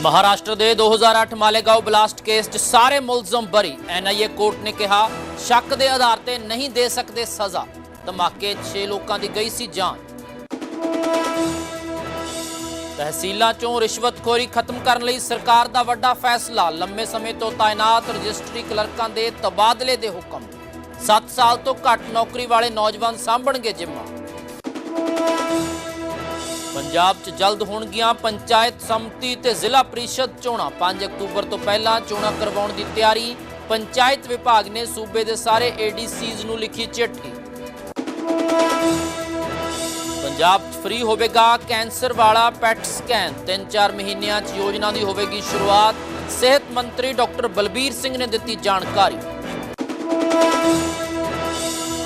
ਮਹਾਰਾਸ਼ਟਰ ਦੇ 2008 ਮਾਲੇਗਾਓ blast case 'ਚ ਸਾਰੇ ਮੁਲਜ਼ਮ ਬਰੀ। ਐਨਆਈਏ ਕੋਰਟ ਨੇ ਕਿਹਾ, ਸ਼ੱਕ ਦੇ ਆਧਾਰ ਤੇ ਨਹੀਂ ਦੇ ਸਕਦੇ ਸਜ਼ਾ। ਧਮਾਕੇ 'ਚ 6 ਲੋਕਾਂ ਦੀ ਗਈ ਸੀ ਜਾਨ। ਤਹਿਸੀਲਾਂ 'ਚੋਂ ਰਿਸ਼ਵਤਖੋਰੀ ਖਤਮ ਕਰਨ ਲਈ ਸਰਕਾਰ ਦਾ ਵੱਡਾ ਫੈਸਲਾ। ਲੰਮੇ ਸਮੇਂ ਤੋਂ ਤਾਇਨਾਤ ਰਜਿਸਟਰੀ ਕਲਰਕਾਂ ਦੇ ਤਬਾਦਲੇ ਦੇ ਹੁਕਮ। 7 ਸਾਲ ਤੋਂ ਘੱਟ ਨੌਕਰੀ ਵਾਲੇ ਨੌਜਵਾਨ ਸਾਂਭਣਗੇ ਜਿੰਮਾ। ਪੰਜਾਬ 'ਚ ਜਲਦ ਹੋਣਗੀਆਂ ਪੰਚਾਇਤ ਸੰਮਤੀ ਤੇ ਜ਼ਿਲ੍ਹਾ ਪ੍ਰੀਸ਼ਦ ਚੋਣਾਂ। 5 ਅਕਤੂਬਰ ਤੋਂ ਪਹਿਲਾਂ ਚੋਣਾਂ ਕਰਵਾਉਣ ਦੀ ਤਿਆਰੀ। ਪੰਚਾਇਤ ਵਿਭਾਗ ਨੇ ਸੂਬੇ ਦੇ ਸਾਰੇ ਏਡੀਸੀਜ਼ ਨੂੰ ਲਿਖੀ ਚਿੱਠੀ। ਪੰਜਾਬ 'ਚ ਫ੍ਰੀ ਹੋਵੇਗਾ ਕੈਂਸਰ ਵਾਲਾ ਪੈਟ ਸਕੈਨ। 3-4 ਮਹੀਨਿਆਂ 'ਚ ਯੋਜਨਾ ਦੀ ਹੋਵੇਗੀ ਸ਼ੁਰੂਆਤ। ਸਿਹਤ ਮੰਤਰੀ ਡਾਕਟਰ ਬਲਬੀਰ ਸਿੰਘ ਨੇ ਦਿੱਤੀ ਜਾਣਕਾਰੀ।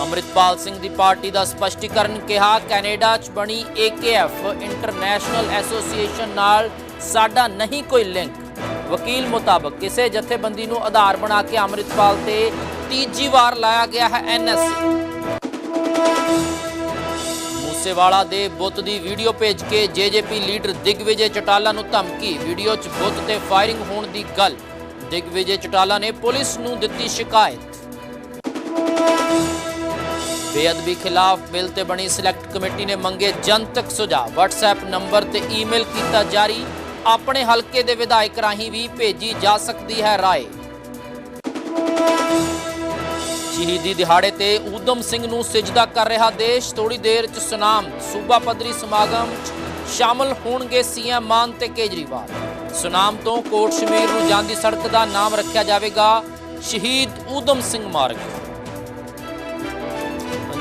ਅੰਮ੍ਰਿਤਪਾਲ ਸਿੰਘ ਦੀ ਪਾਰਟੀ ਦਾ ਸਪਸ਼ਟੀਕਰਨ ਕਿਹਾ, ਕੈਨੇਡਾ 'ਚ ਬਣੀ AKF ਇੰਟਰਨੈਸ਼ਨਲ ਐਸੋਸੀਏਸ਼ਨ ਨਾਲ ਸਾਡਾ ਨਹੀਂ ਕੋਈ ਲਿੰਕ। ਵਕੀਲ ਮੁਤਾਬਕ ਕਿਸੇ ਜਥੇਬੰਦੀ ਨੂੰ ਆਧਾਰ ਬਣਾ ਕੇ ਅੰਮ੍ਰਿਤਪਾਲ ਤੇ ਤੀਜੀ ਵਾਰ ਲਾਇਆ ਗਿਆ ਹੈ ਐਨਐਸਏ ਮੂਸੇਵਾਲਾ ਦੇ ਬੁੱਤ ਦੀ ਵੀਡੀਓ ਭੇਜ ਕੇ ਜੇਜੇਪੀ ਲੀਡਰ ਦਿਗਵਿਜੇ ਚਟਾਲਾ ਨੂੰ ਧਮਕੀ, ਵੀਡੀਓ 'ਚ ਬੁੱਤ ਤੇ ਫਾਇਰਿੰਗ ਹੋਣ ਦੀ ਗੱਲ। ਦਿਗਵਿਜੇ ਚਟਾਲਾ ਨੇ ਪੁਲਿਸ ਨੂੰ ਦਿੱਤੀ ਸ਼ਿਕਾਇਤ। ਬੇਅਦਬੀ ਖਿਲਾਫ ਬਿੱਲ ਤੇ ਬਣੀ ਸਿਲੈਕਟ ਕਮੇਟੀ ਨੇ ਮੰਗੇ ਜਨਤਕ ਸੁਝਾਅ। WhatsApp ਨੰਬਰ ਤੇ ਈਮੇਲ ਕੀਤਾ ਜਾਰੀ। ਆਪਣੇ ਹਲਕੇ ਦੇ ਵਿਧਾਇਕ ਰਾਹੀਂ ਵੀ ਭੇਜੀ ਜਾ ਸਕਦੀ ਹੈ ਰਾਏ। ਸ਼ਹੀਦੀ ਦਿਹਾੜੇ ਤੇ ਊਧਮ ਸਿੰਘ ਨੂੰ ਸਿਜਦਾ ਕਰ ਰਿਹਾ ਦੇਸ਼। ਥੋੜੀ ਦੇਰ ਚ ਸੁਨਾਮ। ਸੂਬਾ ਪੱਧਰੀ ਸਮਾਗਮ 'ਚ ਸ਼ਾਮਲ ਹੋਣਗੇ ਸੀਐਮ ਮਾਨ ਤੇ ਕੇਜਰੀਵਾਲ। ਸੁਨਾਮ ਤੋਂ ਕੋਟ ਸ਼ਮੀਰ ਨੂੰ ਜਾਂਦੀ ਸੜਕ ਦਾ ਨਾਮ ਰੱਖਿਆ ਜਾਵੇਗਾ। ਸ਼ਹੀਦ ਊਧਮ ਸਿੰਘ ਮਾਰਗ।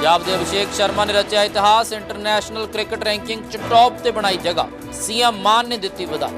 ਪੰਜਾਬ ਦੇ ਅਭਿਸ਼ੇਕ ਸ਼ਰਮਾ ਨੇ ਰਚਿਆ ਇਤਿਹਾਸ ਇੰਟਰਨੈਸ਼ਨਲ ਕ੍ਰਿਕਟ ਰੈਂਕਿੰਗ 'ਚ ਟੌਪ ਤੇ ਬਣਾਈ ਜਗ੍ਹਾ। ਸੀਐਮ ਮਾਨ ਨੇ ਦਿੱਤੀ ਵਧਾਈ।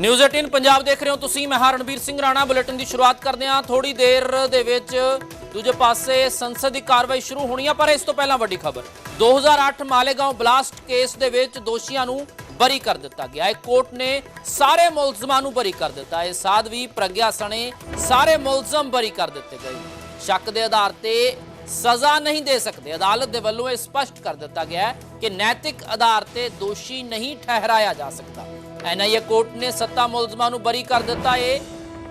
ਨਿਊਜ਼ 18 ਪੰਜਾਬ ਦੇਖ ਰਹੇ ਹੋ ਤੁਸੀਂ। ਮੈਂ ਹਾਂ ਰਣਬੀਰ ਸਿੰਘ ਰਾਣਾ। ਬੁਲੇਟਿਨ ਦੀ ਸ਼ੁਰੂਆਤ ਕਰਦੇ ਹਾਂ। ਥੋੜੀ ਦੇਰ ਦੇ ਵਿੱਚ ਦੂਜੇ ਪਾਸੇ ਸੰਸਦ ਦੀ ਕਾਰਵਾਈ ਸ਼ੁਰੂ ਹੋਣੀ ਆ, ਪਰ ਇਸ ਤੋਂ ਪਹਿਲਾਂ ਵੱਡੀ ਖਬਰ। 2008 ਮਾਲੇਗਾਉਂ ਬਲਾਸਟ ਕੇਸ ਦੇ ਵਿੱਚ ਦੋਸ਼ੀਆਂ ਨੂੰ ਬਰੀ ਕਰ ਦਿੱਤਾ ਗਿਆ। ਹੈ ਕੋਰਟ ਨੇ ਸਾਰੇ ਮੁਲਜ਼ਮਾਂ ਨੂੰ ਬਰੀ ਕਰ ਦਿੱਤਾ। ਹੈ ਸਾਧਵੀ ਪ੍ਰਗਿਆ ਸਣੇ ਸਾਰੇ ਮੁਲਜ਼ਮ ਬਰੀ ਕਰ ਦਿੱਤੇ ਗਏ। ਸ਼ੱਕ ਦੇ ਆਧਾਰ ਤੇ ਸਜ਼ਾ ਨਹੀਂ ਦੇ ਸਕਦੇ। ਅਦਾਲਤ ਦੇ ਵੱਲੋਂ ਇਹ ਸਪਸ਼ਟ ਕਰ ਦਿੱਤਾ ਗਿਆ ਹੈ ਕਿ ਨੈਤਿਕ ਆਧਾਰ ਤੇ ਦੋਸ਼ੀ ਨਹੀਂ ਠਹਿਰਾਇਆ ਜਾ ਸਕਦਾ। ਐਨਆਈਏ ਕੋਰਟ ਨੇ ਸੱਤਾ ਮੁਲਜ਼ਮਾਂ ਨੂੰ ਬਰੀ ਕਰ ਦਿੱਤਾ ਏ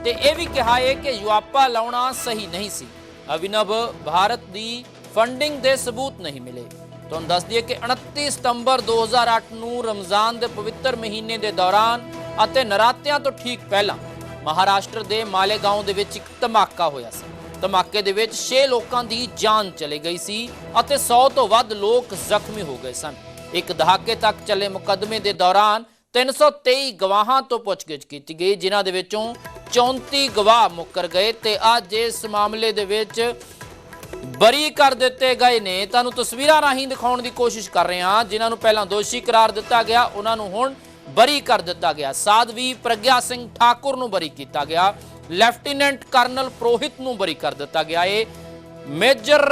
ਤੇ ਇਹ ਵੀ ਕਿਹਾ ਏ ਕਿ ਯੁਆਪਾ ਲਾਉਣਾ ਸਹੀ ਨਹੀਂ ਸੀ। ਅਭਿਨਵ, ਭਾਰਤ ਦੀ ਫੰਡਿੰਗ ਦੇ ਸਬੂਤ ਨਹੀਂ ਮਿਲੇ। ਤੁਹਾਨੂੰ ਦੱਸ ਦਈਏ ਕਿ 29 ਸਤੰਬਰ 2008 ਨੂੰ ਰਮਜ਼ਾਨ ਦੇ ਪਵਿੱਤਰ ਮਹੀਨੇ ਦੇ ਦੌਰਾਨ ਅਤੇ ਨਰਾਤਿਆਂ ਤੋਂ ਠੀਕ ਪਹਿਲਾਂ ਮਹਾਰਾਸ਼ਟਰ ਦੇ ਮਾਲੇਗਾਉਂ ਦੇ ਵਿੱਚ ਇੱਕ ਧਮਾਕਾ ਹੋਇਆ ਸੀ। ਧਮਾਕੇ ਦੇ ਵਿੱਚ 6 ਲੋਕਾਂ ਦੀ ਜਾਨ ਚਲੇ ਗਈ ਸੀ ਅਤੇ 100 ਤੋਂ ਵੱਧ ਲੋਕ ਜ਼ਖਮੀ ਹੋ ਗਏ ਸਨ। ਇੱਕ ਦਹਾਕੇ ਤੱਕ ਚੱਲੇ ਮੁਕੱਦਮੇ ਦੇ ਦੌਰਾਨ 323 ਗਵਾਹਾਂ ਤੋਂ ਪੁੱਛਗਿੱਛ ਕੀਤੀ ਗਈ, ਜਿਨ੍ਹਾਂ ਦੇ ਵਿੱਚੋਂ 34 ਗਵਾਹ ਮੁੱਕਰ ਗਏ ਤੇ ਅੱਜ ਇਸ ਮਾਮਲੇ ਦੇ ਵਿੱਚ ਬਰੀ ਕਰ ਦਿੱਤੇ ਗਏ ਨੇ। ਤੁਹਾਨੂੰ ਤਸਵੀਰਾਂ ਰਾਹੀਂ ਦਿਖਾਉਣ ਦੀ ਕੋਸ਼ਿਸ਼ ਕਰ ਰਹੇ ਹਾਂ, ਜਿਨ੍ਹਾਂ ਨੂੰ ਪਹਿਲਾਂ ਦੋਸ਼ੀ ਕਰਾਰ ਦਿੱਤਾ ਗਿਆ, ਉਹਨਾਂ ਨੂੰ ਹੁਣ ਬਰੀ ਕਰ ਦਿੱਤਾ ਗਿਆ। ਸਾਧਵੀ ਪ੍ਰਗਿਆ ਸਿੰਘ ਠਾਕੁਰ ਨੂੰ ਬਰੀ ਕੀਤਾ ਗਿਆ, ਲੈਫਟੀਨੈਂਟ ਕਰਨਲ ਪ੍ਰੋਹਿਤ ਨੂੰ ਬਰੀ ਕਰ ਦਿੱਤਾ ਗਿਆ। ਏ ਮੇਜਰ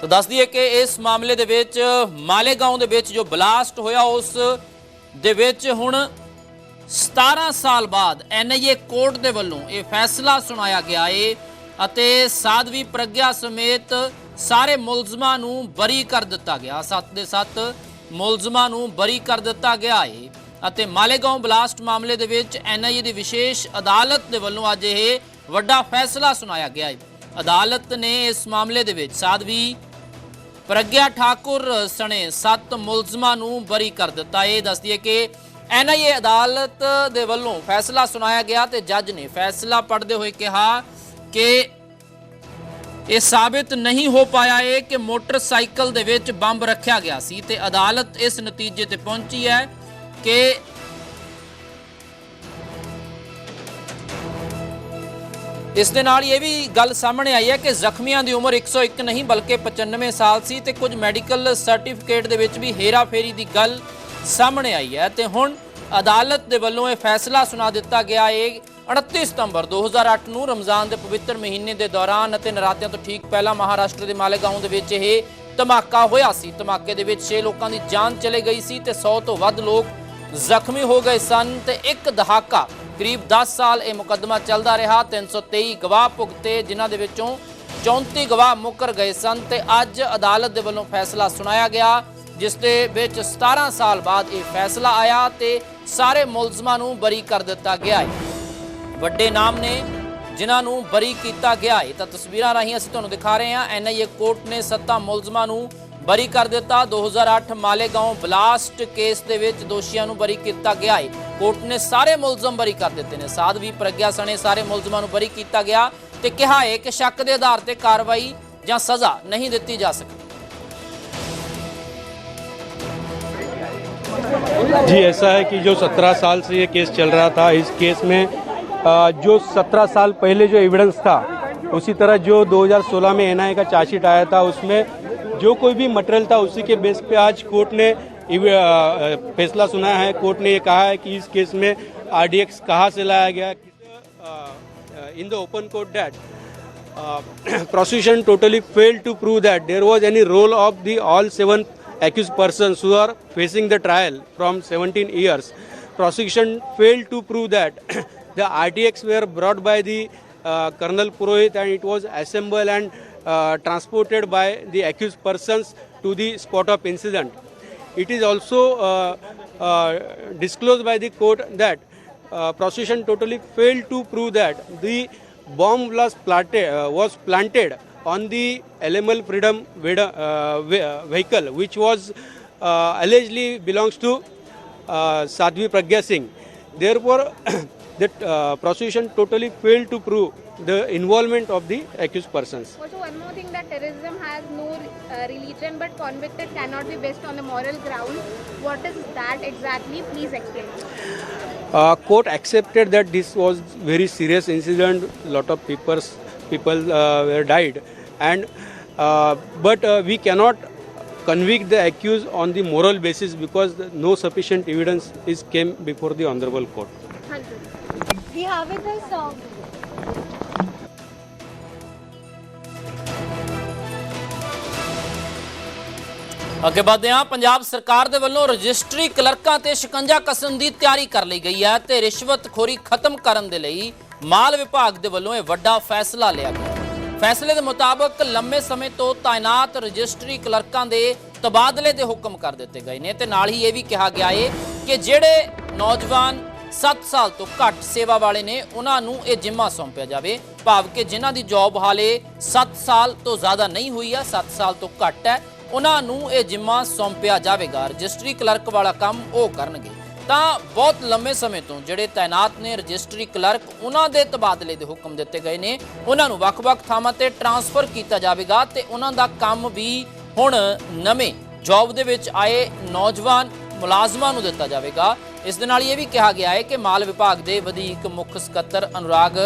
ਤਾਂ ਦੱਸ ਦਈਏ ਕਿ ਇਸ ਮਾਮਲੇ ਦੇ ਵਿੱਚ ਮਾਲੇਗਾਉਂ ਦੇ ਵਿੱਚ ਜੋ ਬਲਾਸਟ ਹੋਇਆ, ਉਸ ਦੇ ਵਿੱਚ ਹੁਣ 17 ਸਾਲ ਬਾਅਦ ਐਨਆਈਏ ਕੋਰਟ ਦੇ ਵੱਲੋਂ ਇਹ ਫੈਸਲਾ ਸੁਣਾਇਆ ਗਿਆ ਏ ਅਤੇ ਸਾਧਵੀ ਪ੍ਰਗਿਆ ਸਮੇਤ ਸਾਰੇ ਮੁਲਜ਼ਮਾਂ ਨੂੰ ਬਰੀ ਕਰ ਦਿੱਤਾ ਗਿਆ। ਸੱਤ ਦੇ ਸੱਤ ਮੁਲਜ਼ਮਾਂ ਨੂੰ ਬਰੀ ਕਰ ਦਿੱਤਾ ਗਿਆ ਏ ਅਤੇ ਮਾਲੇਗਾਉਂ ਬਲਾਸਟ ਮਾਮਲੇ ਦੇ ਵਿੱਚ ਐਨਆਈਏ ਦੀ ਵਿਸ਼ੇਸ਼ ਅਦਾਲਤ ਦੇ ਵੱਲੋਂ ਅੱਜ ਇਹ ਵੱਡਾ ਫੈਸਲਾ ਸੁਣਾਇਆ ਗਿਆ ਏ। ਅਦਾਲਤ ਨੇ ਇਸ ਮਾਮਲੇ ਦੇ ਵਿੱਚ ਸਾਧਵੀ ਪ੍ਰਗਿਆ ਠਾਕੁਰ ਸਣੇ ਸੱਤ ਮੁਲਜ਼ਮਾਂ ਨੂੰ ਬਰੀ ਕਰ ਦਿੱਤਾ। ਇਹ ਦੱਸਦੀ ਹੈ ਕਿ ਐਨਆਈਏ ਅਦਾਲਤ ਦੇ ਵੱਲੋਂ ਫੈਸਲਾ ਸੁਣਾਇਆ ਗਿਆ ਤੇ ਜੱਜ ਨੇ ਫੈਸਲਾ ਪੜ੍ਹਦੇ ਹੋਏ ਕਿਹਾ ਕਿ ਇਹ ਸਾਬਿਤ ਨਹੀਂ ਹੋ ਪਾਇਆ ਹੈ ਕਿ ਮੋਟਰਸਾਈਕਲ ਦੇ ਵਿੱਚ ਬੰਬ ਰੱਖਿਆ ਗਿਆ ਸੀ ਤੇ ਅਦਾਲਤ ਇਸ ਨਤੀਜੇ ਤੇ ਪਹੁੰਚੀ ਹੈ ਕਿ ਇਸ ਦੇ ਨਾਲ ਇਹ ਵੀ ਗੱਲ ਸਾਹਮਣੇ ਆਈ ਹੈ ਕਿ ਜ਼ਖਮੀਆਂ ਦੀ ਉਮਰ 101 ਨਹੀਂ, ਬਲਕਿ 95 ਸਾਲ ਸੀ ਤੇ ਕੁਝ ਮੈਡੀਕਲ ਸਰਟੀਫਿਕੇਟ ਦੇ ਵਿੱਚ ਵੀ ਹੇਰਾਫੇਰੀ ਦੀ ਗੱਲ ਸਾਹਮਣੇ ਆਈ ਹੈ। ਤੇ ਹੁਣ ਅਦਾਲਤ ਦੇ ਵੱਲੋਂ ਇਹ ਫੈਸਲਾ ਸੁਣਾ ਦਿੱਤਾ ਗਿਆ ਹੈ। 29 ਸਤੰਬਰ 2008 ਨੂੰ ਰਮਜ਼ਾਨ ਦੇ ਪਵਿੱਤਰ ਮਹੀਨੇ ਦੇ ਦੌਰਾਨ ਅਤੇ ਨਰਾਤਿਆਂ ਤੋਂ ਠੀਕ ਪਹਿਲਾਂ ਮਹਾਰਾਸ਼ਟਰ ਦੇ ਮਾਲੇਗਾਉਂ ਦੇ ਵਿੱਚ ਇਹ ਧਮਾਕਾ ਹੋਇਆ ਸੀ। ਧਮਾਕੇ ਦੇ ਵਿੱਚ 6 ਲੋਕਾਂ ਦੀ ਜਾਨ ਚਲੇ ਗਈ ਸੀ ਤੇ 100 ਤੋਂ ਵੱਧ ਲੋਕ ਜ਼ਖਮੀ ਹੋ ਗਏ ਸਨ ਤੇ ਇੱਕ ਦਹਾਕਾ ਕਰੀਬ 10 ਸਾਲ ਇਹ ਮੁਕੱਦਮਾ ਚੱਲਦਾ ਰਿਹਾ। 323 ਗਵਾਹ ਭੁਗਤੇ, ਜਿਨ੍ਹਾਂ ਦੇ ਵਿੱਚੋਂ 34 ਗਵਾਹ ਮੁੱਕਰ ਗਏ ਸਨ ਤੇ ਅੱਜ ਅਦਾਲਤ ਦੇ ਵੱਲੋਂ ਫੈਸਲਾ ਸੁਣਾਇਆ ਗਿਆ, ਜਿਸ ਦੇ ਵਿੱਚ 17 ਸਾਲ ਬਾਅਦ ਇਹ ਫੈਸਲਾ ਆਇਆ ਤੇ ਸਾਰੇ ਮੁਲਜ਼ਮਾਂ ਨੂੰ ਬਰੀ ਕਰ ਦਿੱਤਾ ਗਿਆ ਹੈ। ਵੱਡੇ ਨਾਮ ਨੇ ਜਿਨ੍ਹਾਂ ਨੂੰ ਬਰੀ ਕੀਤਾ ਗਿਆ ਹੈ। ਤਾਂ ਤਸਵੀਰਾਂ ਰਾਹੀਂ ਅਸੀਂ ਤੁਹਾਨੂੰ ਦਿਖਾ ਰਹੇ ਹਾਂ। ਐਨਆਈਏ ਕੋਰਟ ਨੇ ਸੱਤਾ ਮੁਲਜ਼ਮਾਂ ਨੂੰ ਬਰੀ ਕਰ ਦਿੱਤਾ 2008 ਮਾਲੇਗਾਉਂ ਬਲਾਸਟ ਕੇਸ ਦੇ ਵਿੱਚ ਦੋਸ਼ੀਆਂ ਨੂੰ ਬਰੀ ਕੀਤਾ ਗਿਆ ਹੈ ਕੋਰਟ ਨੇ ਸਾਰੇ ਮੁਲਜ਼ਮ ਬਰੀ ਕਰ ਦਿੱਤੇ ਨੇ ਸਾਧਵੀ ਪ੍ਰਗਿਆ ਸਣੇ ਸਾਰੇ ਮੁਲਜ਼ਮਾਂ ਨੂੰ ਬਰੀ ਕੀਤਾ ਗਿਆ ਤੇ ਕਿਹਾ ਹੈ ਕਿ ਸ਼ੱਕ ਦੇ ਆਧਾਰ ਤੇ ਕਾਰਵਾਈ ਜਾਂ ਸਜ਼ਾ ਨਹੀਂ ਦਿੱਤੀ ਜਾ ਸਕਦੀ जी ऐसा है कि जो 17 साल से ये केस चल रहा था इस केस में अ, जो 17 साल पहले जो एविडेंस था उसी तरह जो 2016 में एनआईए का चार्जशीट आया था उसमें जो कोई भी मटेरियल था, उसी के बेस पे आज कोर्ट ने फैसला सुनाया है। कोर्ट ने ये कहा है कि इस केस में आरडीएक्स कहाँ से लाया गया? In the open court that prosecution totally fail to prove that there was any role of the all seven accuse person who are facing the trial from seventeen years prosecution fail to prove that the R D X were brought by the colonel Purohit and it was assemble and transported by the accused persons to the spot of incident. It is also uh, uh, disclosed by the court that uh, prosecution totally failed to prove that the bomb was planted, uh, was planted on the LML Freedom Veda- uh, vehicle, which was uh, allegedly belongs to uh, Sadhvi Pragya Singh. Therefore, the uh, prosecution totally failed to prove the involvement of the accused persons. Also, one more thing that terrorism has no uh, religion but convicted cannot be based on a moral ground. What is that exactly? Please explain. Uh, court accepted that this was very serious incident. Lot of people people uh, were died, and uh, but uh, we cannot convict the accused on the moral basis because no sufficient evidence is came before the honorable court. Thank you. We have it this um, ਅੱਗੇ ਵਧਦੇ ਹਾਂ। ਪੰਜਾਬ ਸਰਕਾਰ ਦੇ ਵੱਲੋਂ registry ਕਲਰਕਾਂ ਤੇ ਸ਼ਿਕੰਜਾ ਕਸਣ ਦੀ ਤਿਆਰੀ ਕਰ ਲਈ ਗਈ ਹੈ ਤੇ ਰਿਸ਼ਵਤਖੋਰੀ ਖਤਮ ਕਰਨ ਦੇ ਲਈ ਮਾਲ ਵਿਭਾਗ ਦੇ ਵੱਲੋਂ ਇਹ ਵੱਡਾ ਫੈਸਲਾ ਲਿਆ ਗਿਆ। ਫੈਸਲੇ ਦੇ ਮੁਤਾਬਕ ਲੰਮੇ ਸਮੇਂ ਤੋਂ ਤਾਇਨਾਤ ਰਜਿਸਟਰੀ ਕਲਰਕਾਂ ਦੇ ਤਬਾਦਲੇ ਦੇ ਹੁਕਮ ਕਰ ਦਿੱਤੇ ਗਏ ਨੇ ਤੇ ਨਾਲ ਹੀ ਇਹ ਵੀ ਕਿਹਾ ਗਿਆ ਏ ਕਿ ਜਿਹੜੇ ਨੌਜਵਾਨ 7 ਸਾਲ ਤੋਂ ਘੱਟ ਸੇਵਾ ਵਾਲੇ ਨੇ, ਉਹਨਾਂ ਨੂੰ ਇਹ ਜ਼ਿੰਮਾ ਸੌਂਪਿਆ ਜਾਵੇ। ਭਾਵ ਕਿ ਜਿਨ੍ਹਾਂ ਦੀ ਜੌਬ ਹਾਲੇ 7 ਸਾਲ ਤੋਂ ਜ਼ਿਆਦਾ ਨਹੀਂ ਹੋਈ ਆ 7 ਸਾਲ ਤੋਂ ਘੱਟ ਹੈ ਉਹਨਾਂ ਨੂੰ ਇਹ ਜ਼ਿੰਮਾ ਸੌਂਪਿਆ ਜਾਵੇਗਾ, ਰਜਿਸਟਰੀ ਕਲਰਕ ਵਾਲਾ ਕੰਮ ਉਹ ਕਰਨਗੇ। ਤਾਂ ਬਹੁਤ ਲੰਮੇ ਸਮੇਂ ਤੋਂ ਜਿਹੜੇ ਤਾਇਨਾਤ ਨੇ ਰਜਿਸਟਰੀ ਕਲਰਕ, ਉਹਨਾਂ ਦੇ ਤਬਾਦਲੇ ਦੇ ਹੁਕਮ ਦਿੱਤੇ ਗਏ ਨੇ। ਉਹਨਾਂ ਨੂੰ ਵੱਖ-ਵੱਖ ਥਾਵਾਂ ਤੇ ਟਰਾਂਸਫਰ ਕੀਤਾ ਜਾਵੇਗਾ ਤੇ ਉਹਨਾਂ ਦਾ ਕੰਮ ਵੀ ਹੁਣ ਨਵੇਂ ਜੌਬ ਦੇ ਵਿੱਚ ਆਏ ਨੌਜਵਾਨ ਮੁਲਾਜ਼ਮਾਂ ਨੂੰ ਦਿੱਤਾ ਜਾਵੇਗਾ। ਇਸ ਦੇ ਨਾਲ ਇਹ ਵੀ ਕਿਹਾ ਗਿਆ ਹੈ ਕਿ ਮਾਲ ਵਿਭਾਗ ਦੇ ਵਧੀਕ ਮੁੱਖ ਸਕੱਤਰ ਅਨੁਰਾਗ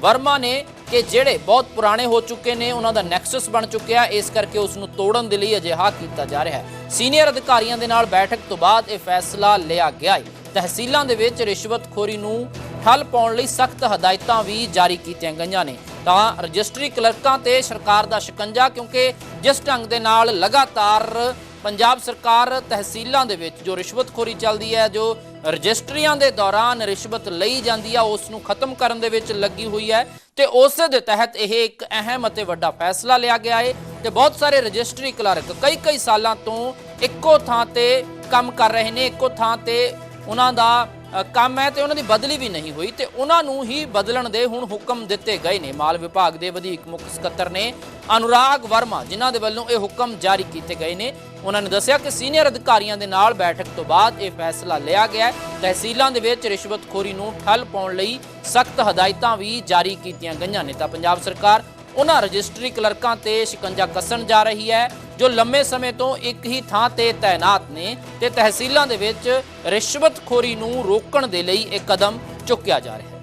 ਵਰਮਾ ਨੇ ਕਿ ਜਿਹੜੇ ਬਹੁਤ ਪੁਰਾਣੇ ਹੋ ਚੁੱਕੇ ਨੇ, ਉਹਨਾਂ ਦਾ ਨੈਕਸਸ ਬਣ ਚੁੱਕਿਆ। ਇਸ ਕਰਕੇ ਉਸ ਨੂੰ ਤੋੜਨ ਦੇ ਲਈ ਅਜਿਹਾ ਕੀਤਾ ਜਾ ਰਿਹਾ ਹੈ। ਸੀਨੀਅਰ ਅਧਿਕਾਰੀਆਂ ਦੇ ਨਾਲ ਬੈਠਕ ਤੋਂ ਬਾਅਦ ਇਹ ਫੈਸਲਾ ਲਿਆ ਗਿਆ ਹੈ। ਤਹਿਸੀਲਾਂ ਦੇ ਵਿੱਚ ਰਿਸ਼ਵਤਖੋਰੀ ਨੂੰ ਠੱਲ ਪਾਉਣ ਲਈ ਸਖਤ ਹਦਾਇਤਾਂ ਵੀ ਜਾਰੀ ਕੀਤੀਆਂ ਗਈਆਂ ਨੇ। ਤਾਂ ਰਜਿਸਟਰੀ ਕਲਰਕਾਂ ਤੇ ਸਰਕਾਰ ਦਾ ਸ਼ਿਕੰਜਾ, ਕਿਉਂਕਿ ਜਿਸ ਢੰਗ ਦੇ ਨਾਲ ਲਗਾਤਾਰ ਪੰਜਾਬ ਸਰਕਾਰ ਤਹਿਸੀਲਾਂ ਦੇ ਵਿੱਚ ਜੋ ਰਿਸ਼ਵਤਖੋਰੀ ਚੱਲਦੀ ਹੈ, ਜੋ ਰਜਿਸਟਰੀਆਂ ਦੇ ਦੌਰਾਨ ਰਿਸ਼ਵਤ ਲਈ ਜਾਂਦੀ ਆ, ਉਸ ਨੂੰ ਖਤਮ ਕਰਨ ਦੇ ਵਿੱਚ ਲੱਗੀ ਹੋਈ ਹੈ ਤੇ ਉਸ ਦੇ ਤਹਿਤ ਇਹ ਇੱਕ ਅਹਿਮ ਅਤੇ ਵੱਡਾ ਫੈਸਲਾ ਲਿਆ ਗਿਆ ਹੈ ਤੇ ਬਹੁਤ ਸਾਰੇ ਰਜਿਸਟਰੀ ਕਲਰਕ ਕਈ ਕਈ ਸਾਲਾਂ ਤੋਂ ਇੱਕੋ ਥਾਂ ਤੇ ਕੰਮ ਕਰ ਰਹੇ ਨੇ, ਇੱਕੋ ਥਾਂ ਤੇ ਉਹਨਾਂ ਦਾ ਕੰਮ ਹੈ ਤੇ ਉਹਨਾਂ ਦੀ ਬਦਲੀ ਵੀ ਨਹੀਂ ਹੋਈ ਤੇ ਉਹਨਾਂ ਨੂੰ ਹੀ ਬਦਲਣ ਦੇ ਹੁਣ ਹੁਕਮ ਦਿੱਤੇ ਗਏ ਨੇ। ਮਾਲ ਵਿਭਾਗ ਦੇ ਵਧੀਕ ਮੁੱਖ ਸਕੱਤਰ ਨੇ ਅਨੁਰਾਗ ਵਰਮਾ, ਜਿਨ੍ਹਾਂ ਦੇ ਵੱਲੋਂ ਇਹ ਹੁਕਮ ਜਾਰੀ ਕੀਤੇ ਗਏ ਨੇ। ਉਹਨਾਂ ਨੇ ਦੱਸਿਆ ਕਿ ਸੀਨੀਅਰ ਅਧਿਕਾਰੀਆਂ ਦੇ ਨਾਲ ਬੈਠਕ ਤੋਂ ਬਾਅਦ ਇਹ ਫੈਸਲਾ ਲਿਆ ਗਿਆ ਹੈ। ਤਹਿਸੀਲਾਂ ਦੇ ਵਿੱਚ ਰਿਸ਼ਵਤਖੋਰੀ ਨੂੰ ਠੱਲ ਪਾਉਣ ਲਈ ਸਖਤ ਹਦਾਇਤਾਂ ਵੀ ਜਾਰੀ ਕੀਤੀਆਂ ਗਈਆਂ ਨੇ ਤਾਂ ਪੰਜਾਬ ਸਰਕਾਰ ਉਹਨਾਂ ਰਜਿਸਟਰੀ ਕਲਰਕਾਂ ਤੇ ਸ਼ਿਕੰਜਾ ਕੱਸਣ ਜਾ ਰਹੀ ਹੈ, ਜੋ ਲੰਮੇ ਸਮੇਂ ਤੋਂ ਇੱਕ ਹੀ ਥਾਂ ਤੇ ਤਾਇਨਾਤ ਨੇ ਤੇ ਤਹਿਸੀਲਾਂ ਦੇ ਵਿੱਚ ਰਿਸ਼ਵਤਖੋਰੀ ਨੂੰ ਰੋਕਣ ਦੇ ਲਈ ਇਹ ਕਦਮ ਚੁੱਕਿਆ ਜਾ ਰਿਹਾ ਹੈ।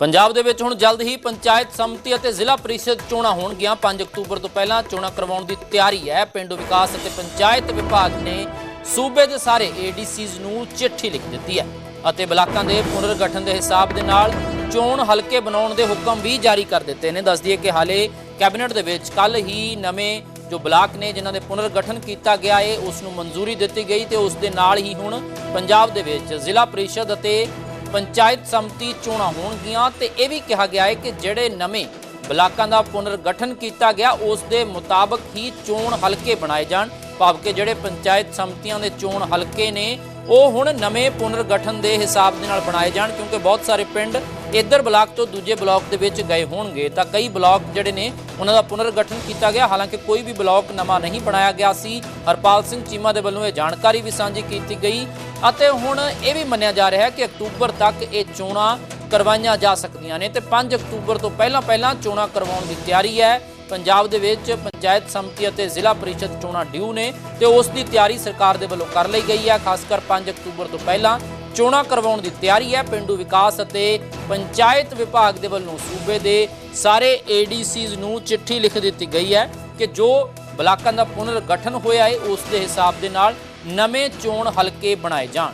ਪੰਜਾਬ ਦੇ ਵਿੱਚ ਹੁਣ ਜਲਦ ਹੀ ਪੰਚਾਇਤ ਸਮਿਤੀ ਅਤੇ ਜ਼ਿਲ੍ਹਾ ਪ੍ਰੀਸ਼ਦ ਚੋਣਾਂ ਹੋਣਗੀਆਂ। 5 ਅਕਤੂਬਰ ਤੋਂ ਪਹਿਲਾਂ ਚੋਣਾਂ ਕਰਵਾਉਣ ਦੀ ਤਿਆਰੀ ਹੈ। ਪਿੰਡੂ ਵਿਕਾਸ ਅਤੇ ਪੰਚਾਇਤ ਵਿਭਾਗ ਨੇ ਸੂਬੇ ਦੇ ਸਾਰੇ ਏਡੀਸੀਜ਼ ਨੂੰ ਚਿੱਠੀ ਲਿਖ ਦਿੱਤੀ ਹੈ ਅਤੇ ਬਲਾਕਾਂ ਦੇ ਪੁਨਰਗਠਨ ਦੇ ਹਿਸਾਬ ਦੇ ਨਾਲ ਚੋਣ ਹਲਕੇ ਬਣਾਉਣ ਦੇ ਹੁਕਮ ਵੀ ਜਾਰੀ ਕਰ ਦਿੱਤੇ ਨੇ। ਦੱਸ ਦਈਏ ਕਿ ਹਾਲੇ ਕੈਬਨਿਟ ਦੇ ਵਿੱਚ ਕੱਲ ਹੀ ਨਵੇਂ ਜੋ ਬਲਾਕ ਨੇ ਜਿਨ੍ਹਾਂ ਦੇ ਪੁਨਰਗਠਨ ਕੀਤਾ ਗਿਆ ਹੈ ਉਸ ਨੂੰ ਮਨਜ਼ੂਰੀ ਦਿੱਤੀ ਗਈ ਤੇ ਉਸ ਦੇ ਨਾਲ ਹੀ ਹੁਣ ਪੰਜਾਬ ਦੇ ਵਿੱਚ ਜ਼ਿਲ੍ਹਾ ਪ੍ਰੀਸ਼ਦ ਅਤੇ ਪੰਚਾਇਤ ਸੰਮਤੀ ਚੋਣਾਂ ਹੋਣਗੀਆਂ ਤੇ ਇਹ ਵੀ ਕਿਹਾ ਗਿਆ ਹੈ ਕਿ ਜਿਹੜੇ ਨਵੇਂ ਬਲਾਕਾਂ ਦਾ ਪੁਨਰਗਠਨ ਕੀਤਾ ਗਿਆ, ਉਸ ਦੇ ਮੁਤਾਬਕ ਹੀ ਚੋਣ ਹਲਕੇ ਬਣਾਏ ਜਾਣ। ਭਾਵ ਕਿ ਜਿਹੜੇ ਪੰਚਾਇਤ ਸੰਮਤੀਆਂ ਦੇ ਚੋਣ ਹਲਕੇ ਨੇ ਉਹ ਹੁਣ ਨਵੇਂ ਪੁਨਰਗਠਨ ਦੇ ਹਿਸਾਬ ਦੇ ਨਾਲ ਬਣਾਏ ਜਾਣ, ਕਿਉਂਕਿ ਬਹੁਤ ਸਾਰੇ ਪਿੰਡ ਇੱਧਰ ਬਲਾਕ ਤੋਂ ਦੂਜੇ ਬਲਾਕ ਦੇ ਵਿੱਚ ਗਏ ਹੋਣਗੇ। ਤਾਂ ਕਈ ਬਲਾਕ ਜਿਹੜੇ ਨੇ, ਉਹਨਾਂ ਦਾ ਪੁਨਰਗਠਨ ਕੀਤਾ ਗਿਆ। ਹਾਲਾਂਕਿ ਕੋਈ ਵੀ ਬਲਾਕ ਨਵਾਂ ਨਹੀਂ ਬਣਾਇਆ ਗਿਆ ਸੀ। ਹਰਪਾਲ ਸਿੰਘ ਚੀਮਾ ਦੇ ਵੱਲੋਂ ਇਹ ਜਾਣਕਾਰੀ ਵੀ ਸਾਂਝੀ ਕੀਤੀ ਗਈ ਅਤੇ ਹੁਣ ਇਹ ਵੀ ਮੰਨਿਆ ਜਾ ਰਿਹਾ ਹੈ ਕਿ ਅਕਤੂਬਰ ਤੱਕ ਇਹ ਚੋਣਾਂ ਕਰਵਾਈਆਂ ਜਾ ਸਕਦੀਆਂ ਨੇ। ਤੇ 5 ਅਕਤੂਬਰ ਤੋਂ ਪਹਿਲਾਂ ਪਹਿਲਾਂ ਚੋਣਾਂ ਕਰਵਾਉਣ ਦੀ ਤਿਆਰੀ ਹੈ। ਪੰਜਾਬ ਦੇ ਵਿੱਚ ਪੰਚਾਇਤ ਸਮਿਤੀ ਅਤੇ ਜ਼ਿਲ੍ਹਾ ਪ੍ਰੀਸ਼ਦ ਚੋਣਾਂ ਡਿਊ ਨੇ ਤੇ ਉਸ ਦੀ ਤਿਆਰੀ ਸਰਕਾਰ ਦੇ ਵੱਲੋਂ ਕਰ ਲਈ ਗਈ ਹੈ। ਖਾਸ ਕਰ 5 ਅਕਤੂਬਰ ਤੋਂ ਪਹਿਲਾਂ ਚੋਣਾਂ ਕਰਵਾਉਣ ਦੀ ਤਿਆਰੀ ਹੈ। ਪਿੰਡੂ ਵਿਕਾਸ ਅਤੇ ਪੰਚਾਇਤ ਵਿਭਾਗ ਦੇ ਵੱਲੋਂ ਸੂਬੇ ਦੇ ਸਾਰੇ ਏਡੀਸੀਜ਼ ਨੂੰ ਚਿੱਠੀ ਲਿਖ ਦਿੱਤੀ ਗਈ ਹੈ ਕਿ ਜੋ ਬਲਾਕਾਂ ਦਾ ਪੁਨਰਗਠਨ ਹੋਇਆ ਹੈ, ਉਸ ਦੇ ਹਿਸਾਬ ਦੇ ਨਾਲ ਨਵੇਂ ਚੋਣ ਹਲਕੇ ਬਣਾਏ ਜਾਣ।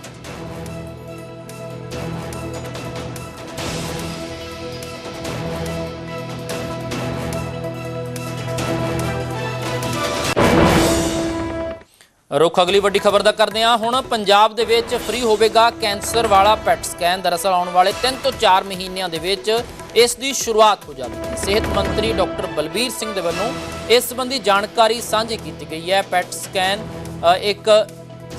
ਰੁੱਖ ਅਗਲੀ ਵੱਡੀ ਖਬਰ ਦਾ ਕਰਦੇ ਹਾਂ। ਹੁਣ ਪੰਜਾਬ ਦੇ ਵਿੱਚ ਫ੍ਰੀ ਹੋਵੇਗਾ ਕੈਂਸਰ ਵਾਲਾ ਪੈਟ ਸਕੈਨ ਦਰਅਸਲ ਆਉਣ ਵਾਲੇ 3 ਤੋਂ 4 ਮਹੀਨਿਆਂ ਦੇ ਵਿੱਚ ਇਸ ਦੀ ਸ਼ੁਰੂਆਤ ਹੋ ਜਾਵੇਗੀ। ਸਿਹਤ ਮੰਤਰੀ ਡਾਕਟਰ ਬਲਬੀਰ ਸਿੰਘ ਦੇ ਵੱਲੋਂ ਇਸ ਸੰਬੰਧੀ ਜਾਣਕਾਰੀ ਸਾਂਝੀ ਕੀਤੀ ਗਈ ਹੈ। ਪੈਟ ਸਕੈਨ ਇੱਕ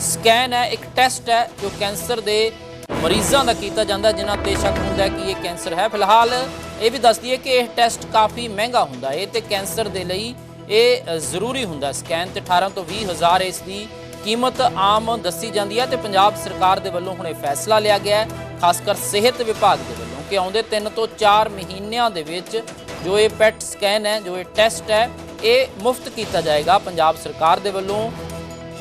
ਸਕੈਨ ਹੈ ਇੱਕ ਟੈਸਟ ਹੈ ਜੋ ਕੈਂਸਰ ਦੇ ਮਰੀਜ਼ਾਂ ਦਾ ਕੀਤਾ ਜਾਂਦਾ ਹੈ, ਜਿਨ੍ਹਾਂ ਤੇ ਸ਼ੱਕ ਹੁੰਦਾ ਹੈ ਕਿ ਇਹ ਕੈਂਸਰ ਹੈ। ਫਿਲਹਾਲ ਇਹ ਵੀ ਦੱਸਦੀ ਹੈ ਕਿ ਇਹ ਟੈਸਟ ਕਾਫੀ ਮਹਿੰਗਾ ਹੁੰਦਾ ਹੈ ਤੇ ਕੈਂਸਰ ਦੇ ਲਈ ਇਹ ਜ਼ਰੂਰੀ ਹੁੰਦਾ ਸਕੈਨ ਤੇ 18 ਤੋਂ 20 ਹਜ਼ਾਰ ਇਸ ਦੀ ਕੀਮਤ ਆਮ ਦੱਸੀ ਜਾਂਦੀ ਹੈ ਤੇ ਪੰਜਾਬ ਸਰਕਾਰ ਦੇ ਵੱਲੋਂ ਹੁਣ ਇਹ ਫੈਸਲਾ ਲਿਆ ਗਿਆ ਹੈ ਖਾਸ ਕਰ ਸਿਹਤ ਵਿਭਾਗ ਦੇ ਵੱਲੋਂ ਕਿ ਆਉਂਦੇ 3 ਤੋਂ 4 ਮਹੀਨਿਆਂ ਦੇ ਵਿੱਚ ਜੋ ਇਹ ਪੈਟ ਸਕੈਨ ਹੈ, ਜੋ ਇਹ ਟੈਸਟ ਹੈ, ਇਹ ਮੁਫਤ ਕੀਤਾ ਜਾਏਗਾ ਪੰਜਾਬ ਸਰਕਾਰ ਦੇ ਵੱਲੋਂ,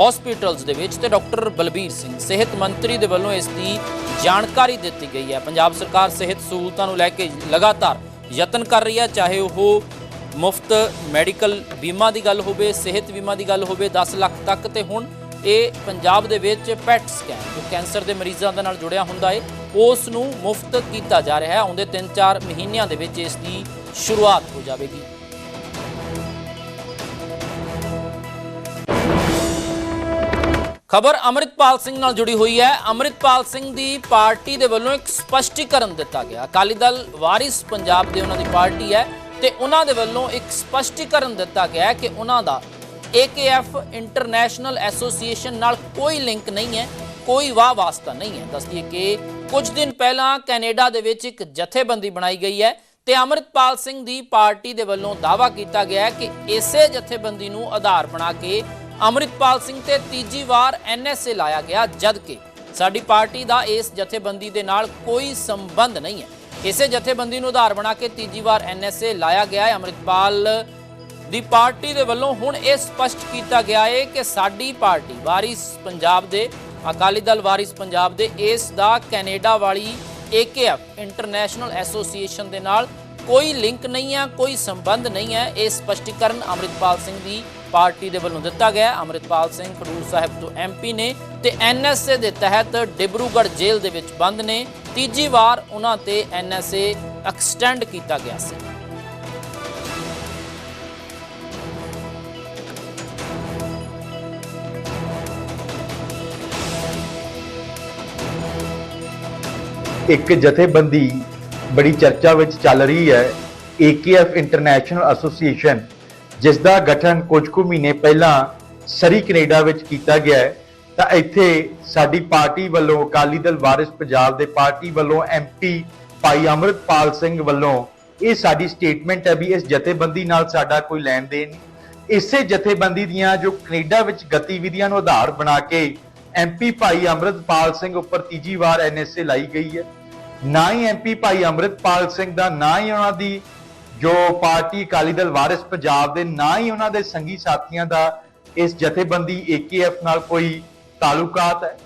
ਹਸਪੀਟਲਸ ਦੇ ਵਿੱਚ ਤੇ ਡਾਕਟਰ ਬਲਬੀਰ ਸਿੰਘ, ਸਿਹਤ ਮੰਤਰੀ ਦੇ ਵੱਲੋਂ ਇਸ ਦੀ ਜਾਣਕਾਰੀ ਦਿੱਤੀ ਗਈ ਹੈ। ਪੰਜਾਬ ਸਰਕਾਰ ਸਿਹਤ ਸਹੂਲਤਾਂ ਨੂੰ ਲੈ ਕੇ ਲਗਾਤਾਰ ਯਤਨ ਕਰ ਰਹੀ ਹੈ, ਚਾਹੇ ਉਹ ਮੁਫਤ ਮੈਡੀਕਲ ਬੀਮਾ ਦੀ ਗੱਲ ਹੋਵੇ, ਸਿਹਤ ਬੀਮਾ ਦੀ ਗੱਲ ਹੋਵੇ 10 ਲੱਖ ਤੱਕ ਤੇ ਹੁਣ ਇਹ ਪੰਜਾਬ ਦੇ ਵਿੱਚ ਪੈਟ ਸਕੈਨ ਜੋ ਕੈਂਸਰ ਦੇ ਮਰੀਜ਼ਾਂ ਦੇ ਨਾਲ ਜੁੜਿਆ ਹੁੰਦਾ ਹੈ ਉਸ ਨੂੰ ਮੁਫਤ ਕੀਤਾ ਜਾ ਰਿਹਾ ਹੈ। ਆਉਂਦੇ 3-4 ਮਹੀਨਿਆਂ ਦੇ ਵਿੱਚ ਇਸ ਦੀ ਸ਼ੁਰੂਆਤ ਹੋ ਜਾਵੇਗੀ। ਖਬਰ ਅਮਰਿਤਪਾਲ ਸਿੰਘ ਨਾਲ ਜੁੜੀ ਹੋਈ ਹੈ। ਅਮਰਿਤਪਾਲ ਸਿੰਘ ਦੀ ਪਾਰਟੀ ਦੇ ਵੱਲੋਂ ਇੱਕ ਸਪਸ਼ਟੀਕਰਨ ਦਿੱਤਾ ਗਿਆ। ਅਕਾਲੀ ਦਲ ਵਾਰਿਸ ਪੰਜਾਬ ਦੇ ਉਹਨਾਂ ਦੀ ਪਾਰਟੀ ਹੈ। ਤੇ ਉਹਨਾਂ ਦੇ ਵੱਲੋਂ ਇੱਕ ਸਪਸ਼ਟੀਕਰਨ ਦਿੱਤਾ ਗਿਆ ਕਿ ਉਹਨਾਂ ਦਾ AKF ਇੰਟਰਨੈਸ਼ਨਲ ਐਸੋਸੀਏਸ਼ਨ ਨਾਲ ਕੋਈ ਲਿੰਕ ਨਹੀਂ ਹੈ, ਕੋਈ ਵਾਹ ਵਾਸਤਾ ਨਹੀਂ ਹੈ। ਦੱਸਦੀਏ ਕਿ ਕੁਝ ਦਿਨ ਪਹਿਲਾਂ ਕੈਨੇਡਾ ਦੇ ਵਿੱਚ ਇੱਕ ਜਥੇਬੰਦੀ ਬਣਾਈ ਗਈ ਹੈ ਤੇ ਅਮਰਿਤਪਾਲ ਸਿੰਘ ਦੀ ਪਾਰਟੀ ਦੇ ਵੱਲੋਂ ਦਾਅਵਾ ਕੀਤਾ ਗਿਆ ਹੈ ਕਿ ਇਸੇ ਜਥੇਬੰਦੀ ਨੂੰ ਆਧਾਰ ਬਣਾ ਕੇ ਅਮਰਿਤਪਾਲ ਸਿੰਘ ਤੇ ਤੀਜੀ ਵਾਰ ਐਨਐਸਏ ਲਾਇਆ ਗਿਆ ਜਦ ਕਿ ਸਾਡੀ ਪਾਰਟੀ ਦਾ ਇਸ ਜਥੇਬੰਦੀ ਦੇ ਨਾਲ ਕੋਈ ਸੰਬੰਧ ਨਹੀਂ ਹੈ। ਇਸੇ ਜਥੇਬੰਦੀ ਨੂੰ ਆਧਾਰ ਬਣਾ ਕੇ ਤੀਜੀ ਵਾਰ ਐਨਐਸਏ ਲਾਇਆ ਗਿਆ ਹੈ। ਅਮਰਿਤਪਾਲ ਦੀ ਪਾਰਟੀ ਦੇ ਵੱਲੋਂ ਹੁਣ ਇਹ ਸਪਸ਼ਟ ਕੀਤਾ ਗਿਆ ਹੈ ਕਿ ਸਾਡੀ ਪਾਰਟੀ, ਵਾਰਿਸ ਪੰਜਾਬ ਦੇ, ਅਕਾਲੀ ਦਲ ਵਾਰਿਸ ਪੰਜਾਬ ਦੇ, ਇਸ ਦਾ ਕੈਨੇਡਾ ਵਾਲੀ AKF ਇੰਟਰਨੈਸ਼ਨਲ ਐਸੋਸੀਏਸ਼ਨ ਦੇ ਨਾਲ ਕੋਈ ਲਿੰਕ ਨਹੀਂ ਹੈ, ਕੋਈ ਸੰਬੰਧ ਨਹੀਂ ਹੈ। ਇਹ ਸਪਸ਼ਟੀਕਰਨ ਅਮਰਿਤਪਾਲ ਸਿੰਘ ਦੀ ਪਾਰਟੀ ਦੇ ਵੱਲੋਂ ਦਿੱਤਾ ਗਿਆ ਹੈ। ਅਮਰਿਤਪਾਲ ਸਿੰਘ ਖਡੂਰ ਸਾਹਿਬ ਤੋਂ ਐਮਪੀ ਨੇ ਤੇ ਐਨਐਸਏ ਦੇ ਤਹਿਤ ਡਿਬਰੂਗੜ੍ਹ ਜੇਲ੍ਹ ਦੇ ਵਿੱਚ ਬੰਦ ਨੇ। ਤੀਜੀ ਵਾਰ ਉਹਨਾਂ ਤੇ ਐਨਐਸਏ ਐਕਸਟੈਂਡ ਕੀਤਾ ਗਿਆ ਸੀ। ਇੱਕ ਜਥੇਬੰਦੀ ਬੜੀ ਚਰਚਾ ਵਿੱਚ ਚੱਲ ਰਹੀ ਹੈ। AKF ਇੰਟਰਨੈਸ਼ਨਲ ਐਸੋਸੀਏਸ਼ਨ ਜਿਸ ਦਾ ਗਠਨ ਕੁਝ ਕੁ ਮਹੀਨੇ ਪਹਿਲਾਂ ਸਰੀ ਕੈਨੇਡਾ ਵਿੱਚ ਕੀਤਾ ਗਿਆ ਹੈ, ਤਾਂ ਇੱਥੇ ਸਾਡੀ ਪਾਰਟੀ ਵੱਲੋਂ ਅਕਾਲੀ ਦਲ ਵਾਰਿਸ ਪੰਜਾਬ ਦੇ ਪਾਰਟੀ ਵੱਲੋਂ ਐਮਪੀ ਭਾਈ ਅਮਰਿਤਪਾਲ ਸਿੰਘ ਵੱਲੋਂ ਇਹ ਸਾਡੀ ਸਟੇਟਮੈਂਟ ਹੈ ਵੀ ਇਸ ਜਥੇਬੰਦੀ ਨਾਲ ਸਾਡਾ ਕੋਈ ਲੈਣ ਦੇਣ ਨਹੀਂ। ਇਸੇ ਜਥੇਬੰਦੀ ਦੀਆਂ ਜੋ ਕੈਨੇਡਾ ਵਿੱਚ ਗਤੀਵਿਧੀਆਂ ਨੂੰ ਆਧਾਰ ਬਣਾ ਕੇ ਐਮਪੀ ਭਾਈ ਅਮਰਿਤਪਾਲ ਸਿੰਘ ਉੱਪਰ ਤੀਜੀ ਵਾਰ ਐਨਐਸਏ ਲਾਈ ਗਈ ਹੈ। ਨਾ ਹੀ ਐਮਪੀ ਭਾਈ ਅਮਰਿਤਪਾਲ ਸਿੰਘ ਦਾ, ਨਾ ਹੀ ਉਹਨਾਂ ਦੀ ਜੋ ਪਾਰਟੀ ਅਕਾਲੀ ਦਲ ਵਾਰਿਸ ਪੰਜਾਬ ਦੇ ਨਾ ਹੀ ਉਹਨਾਂ ਦੇ ਸੰਗੀ ਸਾਥੀਆਂ ਦਾ ਇਸ ਜਥੇਬੰਦੀ AKF ਨਾਲ ਕੋਈ ਤਾਲੁਕਾਤ ਹੈ?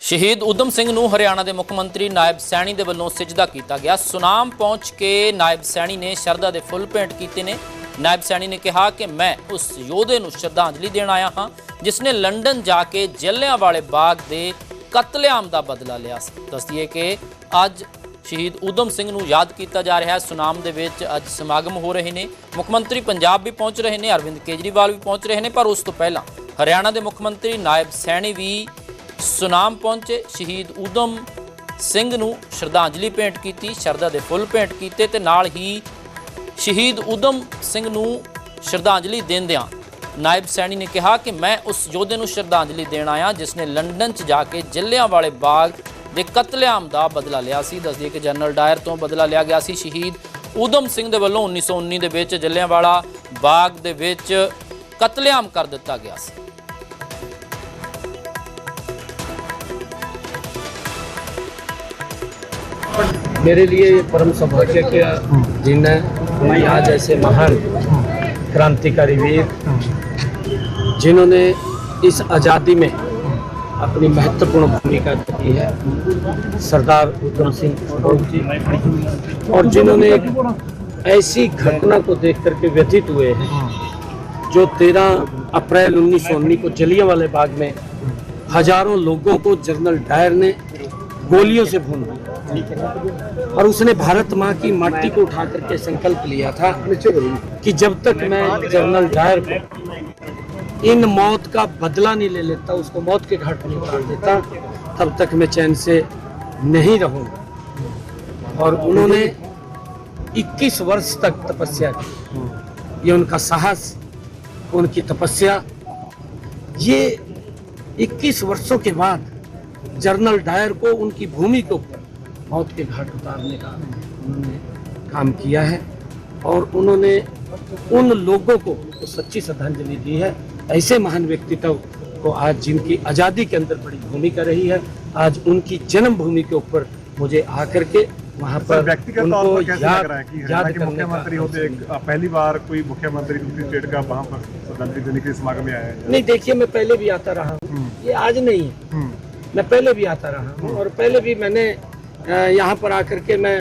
ਸ਼ਹੀਦ ਉਦਮ ਸਿੰਘ ਨੂੰ ਹਰਿਆਣਾ ਦੇ ਮੁੱਖ ਮੰਤਰੀ ਨਾਇਬ ਸੈਣੀ ਦੇ ਵੱਲੋਂ ਸਿਜਦਾ ਕੀਤਾ ਗਿਆ। ਸੁਨਾਮ ਪਹੁੰਚ ਕੇ ਨਾਇਬ ਸੈਣੀ ਨੇ ਸ਼ਰਧਾ ਦੇ ਫੁੱਲ ਭੇਂਟ ਕੀਤੇ ਨੇ। ਨਾਇਬ ਸੈਣੀ ਨੇ ਕਿਹਾ ਕਿ ਮੈਂ ਉਸ ਯੋਧੇ ਨੂੰ ਸ਼ਰਧਾਂਜਲੀ ਦੇਣ ਆਇਆ ਹਾਂ, ਜਿਸ ਨੇ ਲੰਡਨ ਜਾ ਕੇ ਜਲਿਆਂਵਾਲੇ ਬਾਗ ਦੇ ਕਤਲੇਆਮ ਦਾ ਬਦਲਾ ਲਿਆ ਸੀ। ਦੱਸਦੀਏ ਕਿ ਅੱਜ ਸ਼ਹੀਦ ਊਧਮ ਸਿੰਘ ਨੂੰ ਯਾਦ ਕੀਤਾ ਜਾ ਰਿਹਾ ਹੈ। ਸੁਨਾਮ ਦੇ ਵਿੱਚ ਅੱਜ ਸਮਾਗਮ ਹੋ ਰਹੇ ਨੇ। ਮੁੱਖ ਮੰਤਰੀ ਪੰਜਾਬ ਵੀ ਪਹੁੰਚ ਰਹੇ ਨੇ, ਅਰਵਿੰਦ ਕੇਜਰੀਵਾਲ ਵੀ ਪਹੁੰਚ ਰਹੇ ਨੇ, ਪਰ ਉਸ ਤੋਂ ਪਹਿਲਾਂ ਹਰਿਆਣਾ ਦੇ ਮੁੱਖ ਮੰਤਰੀ ਨਾਇਬ ਸੈਣੀ ਵੀ ਸੁਨਾਮ ਪਹੁੰਚੇ। ਸ਼ਹੀਦ ਊਧਮ ਸਿੰਘ ਨੂੰ ਸ਼ਰਧਾਂਜਲੀ ਭੇਂਟ ਕੀਤੀ, ਸ਼ਰਧਾ ਦੇ ਫੁੱਲ ਭੇਂਟ ਕੀਤੇ ਤੇ ਨਾਲ ਹੀ ਸ਼ਹੀਦ ਊਧਮ ਸਿੰਘ ਨੂੰ ਸ਼ਰਧਾਂਜਲੀ ਦਿੰਦਿਆਂ ਨਾਇਬ ਸੈਣੀ ਨੇ ਕਿਹਾ ਕਿ ਮੈਂ ਉਸ ਯੋਧੇ ਨੂੰ ਸ਼ਰਧਾਂਜਲੀ ਦੇਣ ਆਇਆ, ਜਿਸ ਨੇ ਲੰਡਨ 'ਚ ਜਾ ਕੇ ਜਲਿਆਂਵਾਲੇ ਬਾਗ ਦੇ ਕਤਲੇਆਮ ਦਾ ਬਦਲਾ ਲਿਆ ਸੀ ਦੱਸਦੀਏ ਕਿ ਜਨਰਲ ਡਾਇਰ ਤੋਂ ਬਦਲਾ ਲਿਆ ਗਿਆ ਸੀ ਸ਼ਹੀਦ ਊਧਮ ਸਿੰਘ ਦੇ ਵੱਲੋਂ 1919 ਦੇ ਵਿੱਚ ਜਲਿਆਂਵਾਲਾ ਬਾਗ ਦੇ ਵਿੱਚ ਕਤਲੇਆਮ ਕਰ ਦਿੱਤਾ ਗਿਆ ਸੀ मेरे लिए ये परम सौभाग्य कि जिन्हें आज ऐसे महान क्रांतिकारी वीर जिन्होंने इस आज़ादी में अपनी महत्वपूर्ण भूमिका दी है। सरदार उधम सिंह जी। और जिन्होंने एक ऐसी घटना को देख करके व्यथित हुए हैं, जो 13 अप्रैल 1919 को जलियांवाले बाग में हज़ारों लोगों को जनरल डायर ने गोलियों से भून दिया। और उसने भारत माँ की माटी को उठा करके संकल्प लिया था कि जब तक मैं जनरल डायर को इन मौत का बदला नहीं ले लेता, उसको मौत के घाट नहीं उतार देता। तब तक मैं चैन से नहीं रहूँगा। और उन्होंने 21 वर्ष तक तपस्या की। ये उनका साहस, उनकी तपस्या। ये 21 वर्षों के बाद जनरल डायर को, उनकी भूमि के ऊपर मौत के घाट उतारने का उन्होंने काम किया है। और उन्होंने उन लोगों को तो सच्ची श्रद्धांजलि दी है। ऐसे महान व्यक्तित्व को आज जिनकी आज़ादी के अंदर बड़ी भूमिका रही है आज उनकी जन्मभूमि के ऊपर मुझे आकर के वहाँ पर व्यक्तिगत तौर उनको पर कैसे लग रहा है कि मुख्यमंत्री होते एक पहली बार कोई मुख्यमंत्री दूसरी स्टेट का वहाँ पर श्रद्धांजलि देने के समागम में आया है? नहीं देखिए मैं पहले भी आता रहा हूँ। ये आज नहीं है। हम्म, मैं पहले भी आता रहा हूँ और पहले भी मैंने यहाँ पर आकर के मैं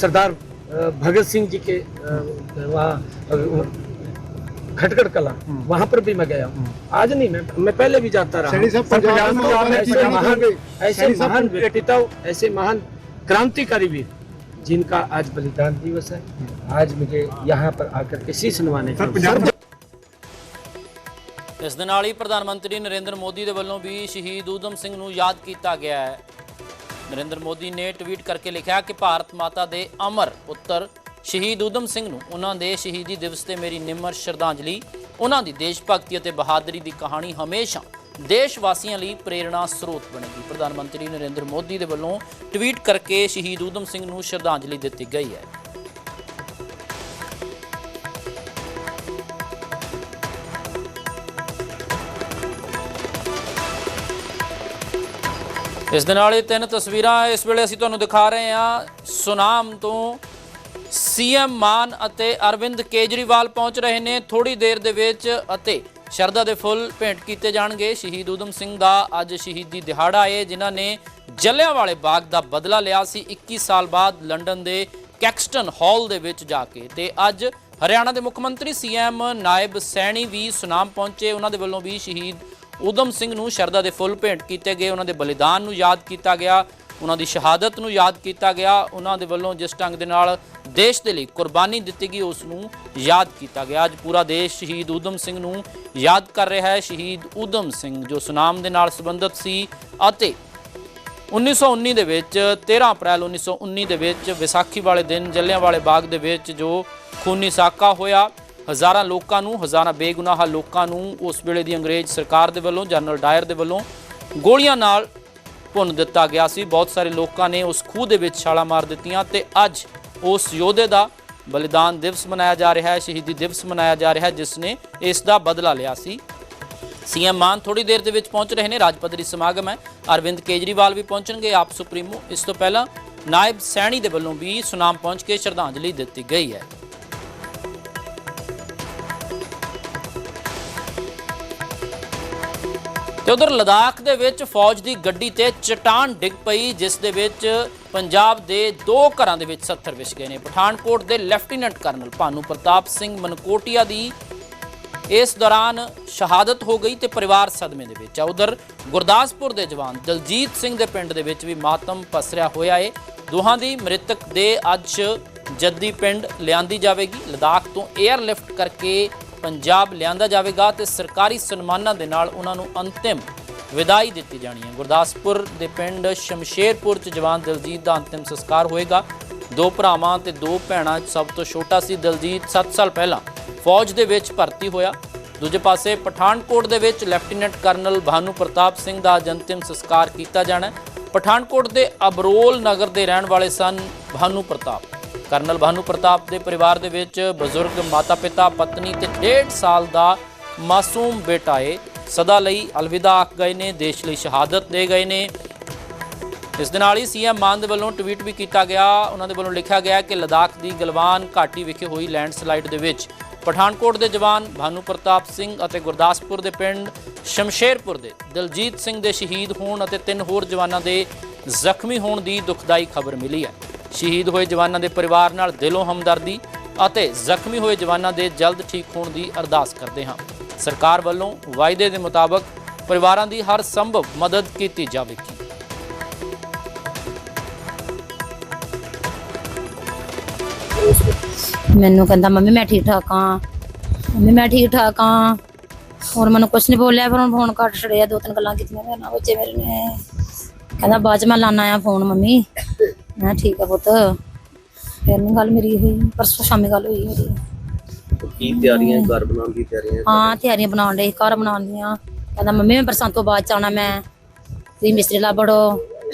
सरदार भगत सिंह जी के वहाँ अ, खटखड़ कला वहाँ पर भी मैं गया हूँ आज नहीं मैं मैं पहले भी जाता रहा हूँ। सर, पंजाब में आपने ऐसे किया महान मतलब ऐसे सैनी साहब, महान व्यक्तित्व ऐसे महान क्रांतिकारी वीर जिनका आज बलिदान दिवस है आज मुझे यहाँ पर आकर के शीश नवाने का सर पंजाब में ਇਸ ਦੇ ਨਾਲ ਹੀ ਪ੍ਰਧਾਨ ਮੰਤਰੀ ਨਰਿੰਦਰ ਮੋਦੀ ਦੇ ਵੱਲੋਂ ਵੀ ਸ਼ਹੀਦ ਊਧਮ ਸਿੰਘ ਨੂੰ ਯਾਦ ਕੀਤਾ ਗਿਆ ਹੈ ਨਰਿੰਦਰ ਮੋਦੀ ਨੇ ਟਵੀਟ ਕਰਕੇ ਲਿਖਿਆ ਕਿ ਭਾਰਤ ਮਾਤਾ ਦੇ ਅਮਰ ਪੁੱਤਰ ਸ਼ਹੀਦ ਊਧਮ ਸਿੰਘ ਨੂੰ ਉਹਨਾਂ ਦੇ ਸ਼ਹੀਦੀ ਦਿਵਸ ਤੇ ਮੇਰੀ ਨਿਮਰ ਸ਼ਰਧਾਂਜਲੀ, ਉਹਨਾਂ ਦੀ ਦੇਸ਼ ਭਗਤੀ ਅਤੇ ਬਹਾਦਰੀ ਦੀ ਕਹਾਣੀ ਹਮੇਸ਼ਾ ਦੇਸ਼ ਵਾਸੀਆਂ ਲਈ ਪ੍ਰੇਰਣਾ ਸਰੋਤ ਬਣੇਗੀ। ਪ੍ਰਧਾਨ ਮੰਤਰੀ ਨਰਿੰਦਰ ਮੋਦੀ ਦੇ ਵੱਲੋਂ ਟਵੀਟ ਕਰਕੇ ਸ਼ਹੀਦ ਊਧਮ ਸਿੰਘ ਨੂੰ ਸ਼ਰਧਾਂਜਲੀ ਦਿੱਤੀ ਗਈ ਹੈ। ਇਸ ਦੇ ਨਾਲ ਇਹ ਤਿੰਨ ਤਸਵੀਰਾਂ ਇਸ ਵੇਲੇ ਅਸੀਂ ਤੁਹਾਨੂੰ ਦਿਖਾ ਰਹੇ ਹਾਂ। ਸੁਨਾਮ ਤੋਂ ਸੀਐਮ ਮਾਨ ਅਤੇ ਅਰਵਿੰਦ ਕੇਜਰੀਵਾਲ ਪਹੁੰਚ ਰਹੇ ਨੇ ਥੋੜੀ ਦੇਰ ਦੇ ਵਿੱਚ ਅਤੇ ਸ਼ਰਧਾ ਦੇ ਫੁੱਲ ਭੇਂਟ ਕੀਤੇ ਜਾਣਗੇ। ਸ਼ਹੀਦ ਊਧਮ ਸਿੰਘ ਦਾ ਅੱਜ ਸ਼ਹੀਦੀ ਦਿਹਾੜਾ ਏ, ਜਿਨ੍ਹਾਂ ਨੇ ਜਲਿਆਂਵਾਲੇ ਬਾਗ ਦਾ ਬਦਲਾ ਲਿਆ ਸੀ। 21 ਸਾਲ ਬਾਅਦ ਲੰਡਨ ਦੇ ਕੈਕਸਟਨ ਹਾਲ ਦੇ ਵਿੱਚ ਜਾ ਕੇ ਤੇ ਅੱਜ ਹਰਿਆਣਾ ਦੇ ਮੁੱਖ ਮੰਤਰੀ ਸੀਐਮ ਨਾਇਬ ਸੈਣੀ ਵੀ ਸੁਨਾਮ ਪਹੁੰਚੇ। ਉਹਨਾਂ ਦੇ ਵੱਲੋਂ ਵੀ ਸ਼ਹੀਦ ਊਧਮ ਸਿੰਘ ਨੂੰ ਸ਼ਰਧਾ ਦੇ ਫੁੱਲ ਭੇਂਟ ਕੀਤੇ ਗਏ। ਉਹਨਾਂ ਦੇ ਬਲੀਦਾਨ ਨੂੰ ਯਾਦ ਕੀਤਾ ਗਿਆ। ਉਹਨਾਂ ਦੀ ਸ਼ਹਾਦਤ ਨੂੰ ਯਾਦ ਕੀਤਾ ਗਿਆ। ਉਹਨਾਂ ਦੇ ਵੱਲੋਂ ਜਿਸ ਢੰਗ ਦੇ ਨਾਲ ਦੇਸ਼ ਦੇ ਲਈ ਕੁਰਬਾਨੀ ਦਿੱਤੀ ਗਈ, ਉਸ ਨੂੰ ਯਾਦ ਕੀਤਾ ਗਿਆ। ਅੱਜ ਪੂਰਾ ਦੇਸ਼ ਸ਼ਹੀਦ ਊਧਮ ਸਿੰਘ ਨੂੰ ਯਾਦ ਕਰ ਰਿਹਾ ਹੈ। ਸ਼ਹੀਦ ਊਧਮ ਸਿੰਘ, ਜੋ ਸੁਨਾਮ ਦੇ ਨਾਲ ਸੰਬੰਧਿਤ ਸੀ ਅਤੇ 1919 ਦੇ ਵਿੱਚ 13 ਅਪ੍ਰੈਲ 1919 ਦੇ ਵਿੱਚ ਵਿਸਾਖੀ ਵਾਲੇ ਦਿਨ ਜਲਿਆਂਵਾਲੇ ਬਾਗ ਦੇ ਵਿੱਚ ਜੋ ਖੂਨੀ ਸਾਕਾ ਹੋਇਆ, ਹਜ਼ਾਰਾਂ ਲੋਕਾਂ ਨੂੰ, ਹਜ਼ਾਰਾਂ ਬੇਗੁਨਾਹ ਲੋਕਾਂ ਨੂੰ ਉਸ ਵੇਲੇ ਦੀ ਅੰਗਰੇਜ਼ ਸਰਕਾਰ ਦੇ ਵੱਲੋਂ, ਜਨਰਲ ਡਾਇਰ ਦੇ ਵੱਲੋਂ ਗੋਲੀਆਂ ਨਾਲ ਭੁੰਨ ਦਿੱਤਾ ਗਿਆ ਸੀ। ਬਹੁਤ ਸਾਰੇ ਲੋਕਾਂ ਨੇ ਉਸ ਖੂਹ ਦੇ ਵਿੱਚ ਛਾਲਾਂ ਮਾਰ ਦਿੱਤੀਆਂ ਤੇ ਅੱਜ ਉਸ ਯੋਧੇ ਦਾ ਬਲੀਦਾਨ ਦਿਵਸ ਮਨਾਇਆ ਜਾ ਰਿਹਾ ਹੈ, ਸ਼ਹੀਦੀ ਦਿਵਸ ਮਨਾਇਆ ਜਾ ਰਿਹਾ ਹੈ, ਜਿਸ ਨੇ ਇਸ ਦਾ ਬਦਲਾ ਲਿਆ ਸੀ। ਸੀਐਮ ਮਾਨ ਥੋੜੀ ਦੇਰ ਦੇ ਵਿੱਚ ਪਹੁੰਚ ਰਹੇ ਨੇ ਰਾਜ ਪੱਧਰੀ ਸਮਾਗਮ ਹੈ। ਅਰਵਿੰਦ ਕੇਜਰੀਵਾਲ ਵੀ ਪਹੁੰਚਣਗੇ, ਆਪ ਸੁਪਰੀਮੋ। ਇਸ ਤੋਂ ਪਹਿਲਾਂ ਨਾਇਬ ਸੈਣੀ ਦੇ ਵੱਲੋਂ ਵੀ ਸੁਨਾਮ ਪਹੁੰਚ ਕੇ ਸ਼ਰਧਾਂਜਲੀ ਦਿੱਤੀ ਗਈ ਹੈ। ਤੇ ਉਧਰ ਲਦਾਖ ਦੇ ਵਿੱਚ ਫੌਜ ਦੀ ਗੱਡੀ ਤੇ ਚਟਾਨ ਡਿੱਗ ਪਈ, ਜਿਸ ਦੇ ਵਿੱਚ ਪੰਜਾਬ ਦੇ ਦੋ ਘਰਾਂ ਦੇ ਵਿੱਚ 70 ਵਿਛ ਗਏ ਨੇ। ਪਠਾਨਕੋਟ ਦੇ ਲੈਫਟੀਨੈਂਟ ਕਰਨਲ ਭਾਨੂ ਪ੍ਰਤਾਪ ਸਿੰਘ ਮਨਕੋਟੀਆ ਦੀ ਇਸ ਦੌਰਾਨ ਸ਼ਹਾਦਤ ਹੋ ਗਈ ਤੇ ਪਰਿਵਾਰ ਸਦਮੇ ਦੇ ਵਿੱਚ ਆ। ਉਧਰ ਗੁਰਦਾਸਪੁਰ ਦੇ ਜਵਾਨ ਦਲਜੀਤ ਸਿੰਘ ਦੇ ਪਿੰਡ ਦੇ ਵਿੱਚ ਵੀ ਮਾਤਮ ਪਸਰਿਆ ਹੋਇਆ ਏ। ਦੋਹਾਂ ਦੀ ਮ੍ਰਿਤਕ ਦੇ ਅੱਜ ਜੱਦੀ ਪਿੰਡ ਲਿਆਂਦੀ ਜਾਵੇਗੀ। ਲਦਾਖ ਤੋਂ 에ਅਰ ਲਿਫਟ ਕਰਕੇ ਪੰਜਾਬ ਲਿਆਂਦਾ ਜਾਵੇਗਾ ਤੇ ਸਰਕਾਰੀ ਸਨਮਾਨਾਂ ਦੇ ਨਾਲ ਉਹਨਾਂ ਨੂੰ ਅੰਤਿਮ ਵਿਦਾਈ ਦਿੱਤੀ ਜਾਣੀ ਹੈ। ਗੁਰਦਾਸਪੁਰ ਦੇ ਪਿੰਡ ਸ਼ਮਸ਼ੇਰਪੁਰ ਚ ਜਵਾਨ ਦਲਜੀਤ ਦਾ ਅੰਤਿਮ ਸੰਸਕਾਰ ਹੋਏਗਾ। ਦੋ ਭਰਾਵਾਂ ਤੇ ਦੋ ਭੈਣਾਂ ਸਭ ਤੋਂ ਛੋਟਾ ਸੀ ਦਲਜੀਤ 7 ਸਾਲ ਪਹਿਲਾਂ ਫੌਜ ਦੇ ਵਿੱਚ ਭਰਤੀ ਹੋਇਆ। ਦੂਜੇ ਪਾਸੇ ਪਠਾਨਕੋਟ ਦੇ ਵਿੱਚ ਲੈਫਟੀਨੈਂਟ ਕਰਨਲ ਭਾਨੂ ਪ੍ਰਤਾਪ ਸਿੰਘ ਦਾ ਅੱਜ ਅੰਤਿਮ ਸੰਸਕਾਰ ਕੀਤਾ ਜਾਣਾ ਪਠਾਨਕੋਟ ਦੇ ਅਬਰੋਲ ਨਗਰ ਦੇ ਰਹਿਣ ਵਾਲੇ ਸਨ ਭਾਨੂ ਪ੍ਰਤਾਪ। ਕਰਨਲ ਭਾਨੂ ਪ੍ਰਤਾਪ ਦੇ ਪਰਿਵਾਰ ਦੇ ਵਿੱਚ ਬਜ਼ੁਰਗ ਮਾਤਾ-ਪਿਤਾ, ਪਤਨੀ ਤੇ 1.5 ਸਾਲ ਦਾ ਮਾਸੂਮ ਬੇਟਾ ਏ। ਸਦਾ ਲਈ ਅਲਵਿਦਾ ਆਖ ਗਏ ਨੇ, ਦੇਸ਼ ਲਈ ਸ਼ਹਾਦਤ ਦੇ ਗਏ ਨੇ। ਇਸ ਦੇ ਨਾਲ ਹੀ ਸੀਐਮ ਮਾਨ ਦੇ ਵੱਲੋਂ ਟਵੀਟ ਵੀ ਕੀਤਾ ਗਿਆ। ਉਹਨਾਂ ਦੇ ਵੱਲੋਂ ਲਿਖਿਆ ਗਿਆ ਕਿ ਲਦਾਖ ਦੀ ਗਲਵਾਨ ਘਾਟੀ ਵਿਖੇ ਹੋਈ ਲੈਂਡਸਲਾਈਡ ਦੇ ਵਿੱਚ ਪਠਾਨਕੋਟ ਦੇ ਜਵਾਨ ਭਾਨੂ ਪ੍ਰਤਾਪ ਸਿੰਘ ਅਤੇ ਗੁਰਦਾਸਪੁਰ ਦੇ ਪਿੰਡ ਸ਼ਮਸ਼ੇਰਪੁਰ ਦੇ ਦਲਜੀਤ ਸਿੰਘ ਦੇ ਸ਼ਹੀਦ ਹੋਣ ਅਤੇ ਤਿੰਨ ਹੋਰ ਜਵਾਨਾਂ ਦੇ ਜ਼ਖਮੀ ਹੋਣ ਦੀ ਦੁਖਦਾਈ ਖਬਰ ਮਿਲੀ ਹੈ। ਸ਼ਹੀਦ ਹੋਏ ਜਵਾਨਾਂ ਦੇ ਪਰਿਵਾਰ ਨਾਲ ਦਿਲੋਂ ਹਮਦਰਦੀ ਅਤੇ ਜ਼ਖਮੀ ਹੋਏ ਜਵਾਨਾਂ ਦੇ ਜਲਦ ਠੀਕ ਹੋਣ ਦੀ ਅਰਦਾਸ ਕਰਦੇ ਹਾਂ। ਸਰਕਾਰ ਵੱਲੋਂ ਵਾਅਦੇ ਦੇ ਮੁਤਾਬਕ ਪਰਿਵਾਰਾਂ ਦੀ ਹਰ ਸੰਭਵ ਮਦਦ ਕੀਤੀ ਜਾਵੇਗੀ। ਮੈਨੂੰ ਕਹਿੰਦਾ, ਮੰਮੀ, ਮੈਂ ਠੀਕ ਠਾਕ ਹਾਂ। ਮੰਮੀ, ਮੈਂ ਠੀਕ ਠਾਕ ਹਾਂ। ਹੋਰ ਮੈਨੂੰ ਕੁਛ ਨਹੀਂ ਬੋਲਿਆ ਪਰ ਹੁਣ ਫੋਨ ਕੱਟ ਛੜਿਆ, ਦੋ ਤਿੰਨ ਗੱਲਾਂ ਕੀਤੀਆਂ ਮੇਰੇ ਨਾਲ ਬੱਚੇ ਮੇਰੇ ਨੇ। ਕਹਿੰਦਾ, ਬਾਅਦ ਚ ਮੈਂ ਲਾਣਾ ਆ ਫੋਨ ਮੰਮੀ। ਮੈਂ ਠੀਕ ਆ ਪੁੱਤ। ਫਿਰ ਨਹੀਂ ਗੱਲ ਮੇਰੀ ਹੋਈ ਪਰਸੋਂ ਸ਼ਾਮੀ ਗੱਲ ਹੋਈ ਮੇਰੀ ਕੀ ਤਿਆਰੀਆਂ ਘਰ ਬਣਾਉਣ ਦੀ ਤਿਆਰੀਆਂ? ਹਾਂ ਤਿਆਰੀਆਂ ਬਣਾਉਣ ਦੇ ਘਰ ਬਣਾਉਣ ਦੀਆਂ। ਕਹਿੰਦਾ ਮੰਮੀ ਮੈਂ ਬਰਸਾਂ ਤੋਂ ਬਾਅਦ ਚ ਆਉਣਾ ਮੈਂ। ਤੁਸੀਂ ਮਿਸਤਰੀ ਲੱਭੜੋ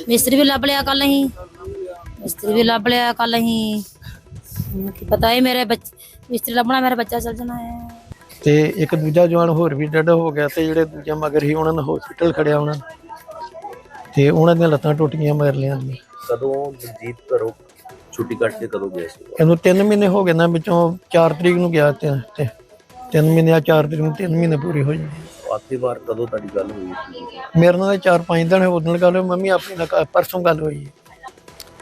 ਮਿਸਤਰੀ ਵੀ ਲੱਭ ਲਿਆ ਕੱਲ ਅਸੀਂ। ਮਿਸਤਰੀ ਵੀ ਲੱਭ ਲਿਆ ਕੱਲ ਮੈਨੂੰ ਕੀ ਪਤਾ ਹੈ ਮੇਰੇ ਬੱਚੇ ਮਿਸਤਰੀ ਲੱਭਣਾ ਮੇਰਾ ਬੱਚਾ ਚੱਲ ਜਾਣਾ ਹੈ। ਤੇ ਇੱਕ ਦੂਜਾ ਜਵਾਨ ਹੋਰ ਵੀ ਡੈਡ ਹੋ ਗਿਆ ਤੇ ਜਿਹੜੇ ਦੂਜਾ ਮਗਰ ਹੀ ਉਹਨਾਂ ਨੂੰ ਹਸਪੀਟਲ ਖੜਿਆ ਉਹਨਾਂ ਨੇ ਤੇ ਉਹਨਾਂ ਦੀਆਂ ਲੱਤਾਂ ਟੁੱਟ ਗਈਆਂ ਮਗਰ ਲਿਆਂ ਦੀਆਂ ਕਦੋਂ ਜਗਜੀਤ ਘਰੋਂ ਛੁੱਟੀ ਕੱਟ ਕੇ ਕਦੋਂ ਗਿਆ ਸੀ? ਇਹਨੂੰ 3 ਮਹੀਨੇ ਹੋ ਗਏ ਨਾ ਵਿੱਚੋਂ 4 ਤਰੀਕ ਨੂੰ ਗਿਆ ਤੇ ਤੇ 3 ਮਹੀਨੇ ਆ 4 ਤਰੀਕ ਨੂੰ 3 ਮਹੀਨੇ ਪੂਰੇ ਹੋ ਜਾਣੇ ਆਖਰੀ ਵਾਰ ਕਦੋਂ ਤੁਹਾਡੀ ਗੱਲ ਹੋਈ ਸੀ? ਮੇਰੇ ਨਾਲ 4-5 ਦਿਨ ਉਦੋਂ ਗੱਲ ਹੋਈ ਮੰਮੀ ਆਪਣੀ ਨਾਲ ਪਰਸੋਂ ਗੱਲ ਹੋਈ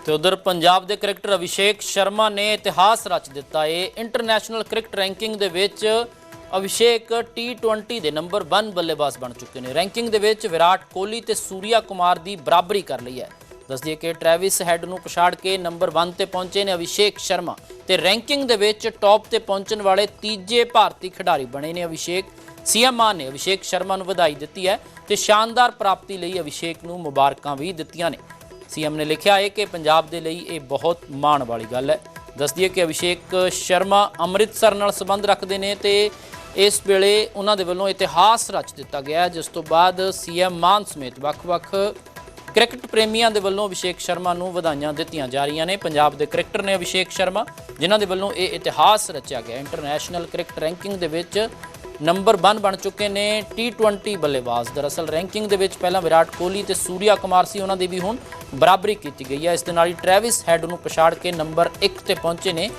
ਤੇ ਉਧਰ ਪੰਜਾਬ ਦੇ ਕ੍ਰਿਕਟਰ ਅਭਿਸ਼ੇਕ ਸ਼ਰਮਾ ਨੇ ਇਤਿਹਾਸ ਰਚ ਦਿੱਤਾ। ਏ ਇੰਟਰਨੈਸ਼ਨਲ ਕ੍ਰਿਕਟ ਰੈਂਕਿੰਗ ਦੇ ਵਿੱਚ ਅਭਿਸ਼ੇਕ T20 ਦੇ ਨੰਬਰ 1 ਬੱਲੇਬਾਜ਼ ਬਣ ਚੁੱਕੇ ਨੇ। ਰੈਂਕਿੰਗ ਦੇ ਵਿੱਚ ਵਿਰਾਟ ਕੋਹਲੀ ਤੇ ਸੂਰਿਆ ਕੁਮਾਰ ਦੀ ਬਰਾਬਰੀ ਕਰ ਲਈ ਹੈ। ਦੱਸਦੀਏ ਕਿ ਟ੍ਰੈਵਿਸ ਹੈਡ ਨੂੰ ਪਛਾੜ ਕੇ ਨੰਬਰ 1 ਤੇ ਪਹੁੰਚੇ ਨੇ ਅਭਿਸ਼ੇਕ ਸ਼ਰਮਾ ਤੇ ਰੈਂਕਿੰਗ ਦੇ ਵਿੱਚ ਟੌਪ ਤੇ ਪਹੁੰਚਣ ਵਾਲੇ ਤੀਜੇ ਭਾਰਤੀ ਖਿਡਾਰੀ ਬਣੇ ਨੇ ਅਭਿਸ਼ੇਕ। ਸੀਐਮ ਮਾਨ ਨੇ ਅਭਿਸ਼ੇਕ ਸ਼ਰਮਾ ਨੂੰ ਵਧਾਈ ਦਿੱਤੀ ਹੈ ਤੇ ਸ਼ਾਨਦਾਰ ਪ੍ਰਾਪਤੀ ਲਈ ਅਭਿਸ਼ੇਕ ਨੂੰ ਮੁਬਾਰਕਾਂ ਵੀ ਦਿੱਤੀਆਂ ਨੇ। ਸੀਐਮ ਨੇ ਲਿਖਿਆ ਹੈ ਕਿ ਪੰਜਾਬ ਦੇ ਲਈ ਇਹ ਬਹੁਤ ਮਾਣ ਵਾਲੀ ਗੱਲ ਹੈ। ਦੱਸਦੀ ਹੈ ਕਿ ਅਭਿਸ਼ੇਕ ਸ਼ਰਮਾ ਅੰਮ੍ਰਿਤਸਰ ਨਾਲ ਸੰਬੰਧ ਰੱਖਦੇ ਨੇ ਤੇ ਇਸ ਵੇਲੇ ਉਹਨਾਂ ਦੇ ਵੱਲੋਂ ਇਤਿਹਾਸ ਰਚ ਦਿੱਤਾ ਗਿਆ ਜਿਸ ਤੋਂ ਬਾਅਦ ਸੀਐਮ ਮਾਨ ਸਮੇਤ ਵੱਖ-ਵੱਖ ਕ੍ਰਿਕਟ ਪ੍ਰੇਮੀਆਂ ਦੇ ਵੱਲੋਂ ਅਭਿਸ਼ੇਕ ਸ਼ਰਮਾ ਨੂੰ ਵਧਾਈਆਂ ਦਿੱਤੀਆਂ ਜਾ ਰਹੀਆਂ ਨੇ। ਪੰਜਾਬ ਦੇ ਕ੍ਰਿਕਟਰ ਨੇ ਅਭਿਸ਼ੇਕ ਸ਼ਰਮਾ, ਜਿਨ੍ਹਾਂ ਦੇ ਵੱਲੋਂ ਇਹ ਇਤਿਹਾਸ ਰਚਿਆ ਗਿਆ। ਇੰਟਰਨੈਸ਼ਨਲ ਕ੍ਰਿਕਟ ਰੈਂਕਿੰਗ ਦੇ ਵਿੱਚ ਨੰਬਰ 1 ਬਣ ਚੁੱਕੇ ਨੇ T20 ਬੱਲੇਬਾਜ਼। ਦਰਅਸਲ ਰੈਂਕਿੰਗ ਦੇ ਵਿੱਚ ਪਹਿਲਾਂ ਵਿਰਾਟ ਕੋਹਲੀ ਤੇ ਸੂਰਿਆ ਕੁਮਾਰ ਸੀ, ਉਹਨਾਂ ਦੀ ਵੀ ਹੁਣ ਬਰਾਬਰੀ ਕੀਤੀ ਗਈ ਹੈ। ਇਸ ਦੇ ਨਾਲ ਹੀ ਟ੍ਰੈਵਿਸ ਹੈਡ ਨੂੰ ਪਛਾੜ ਕੇ ਨੰਬਰ 1 ਤੇ ਪਹੁੰਚੇ ਨੇ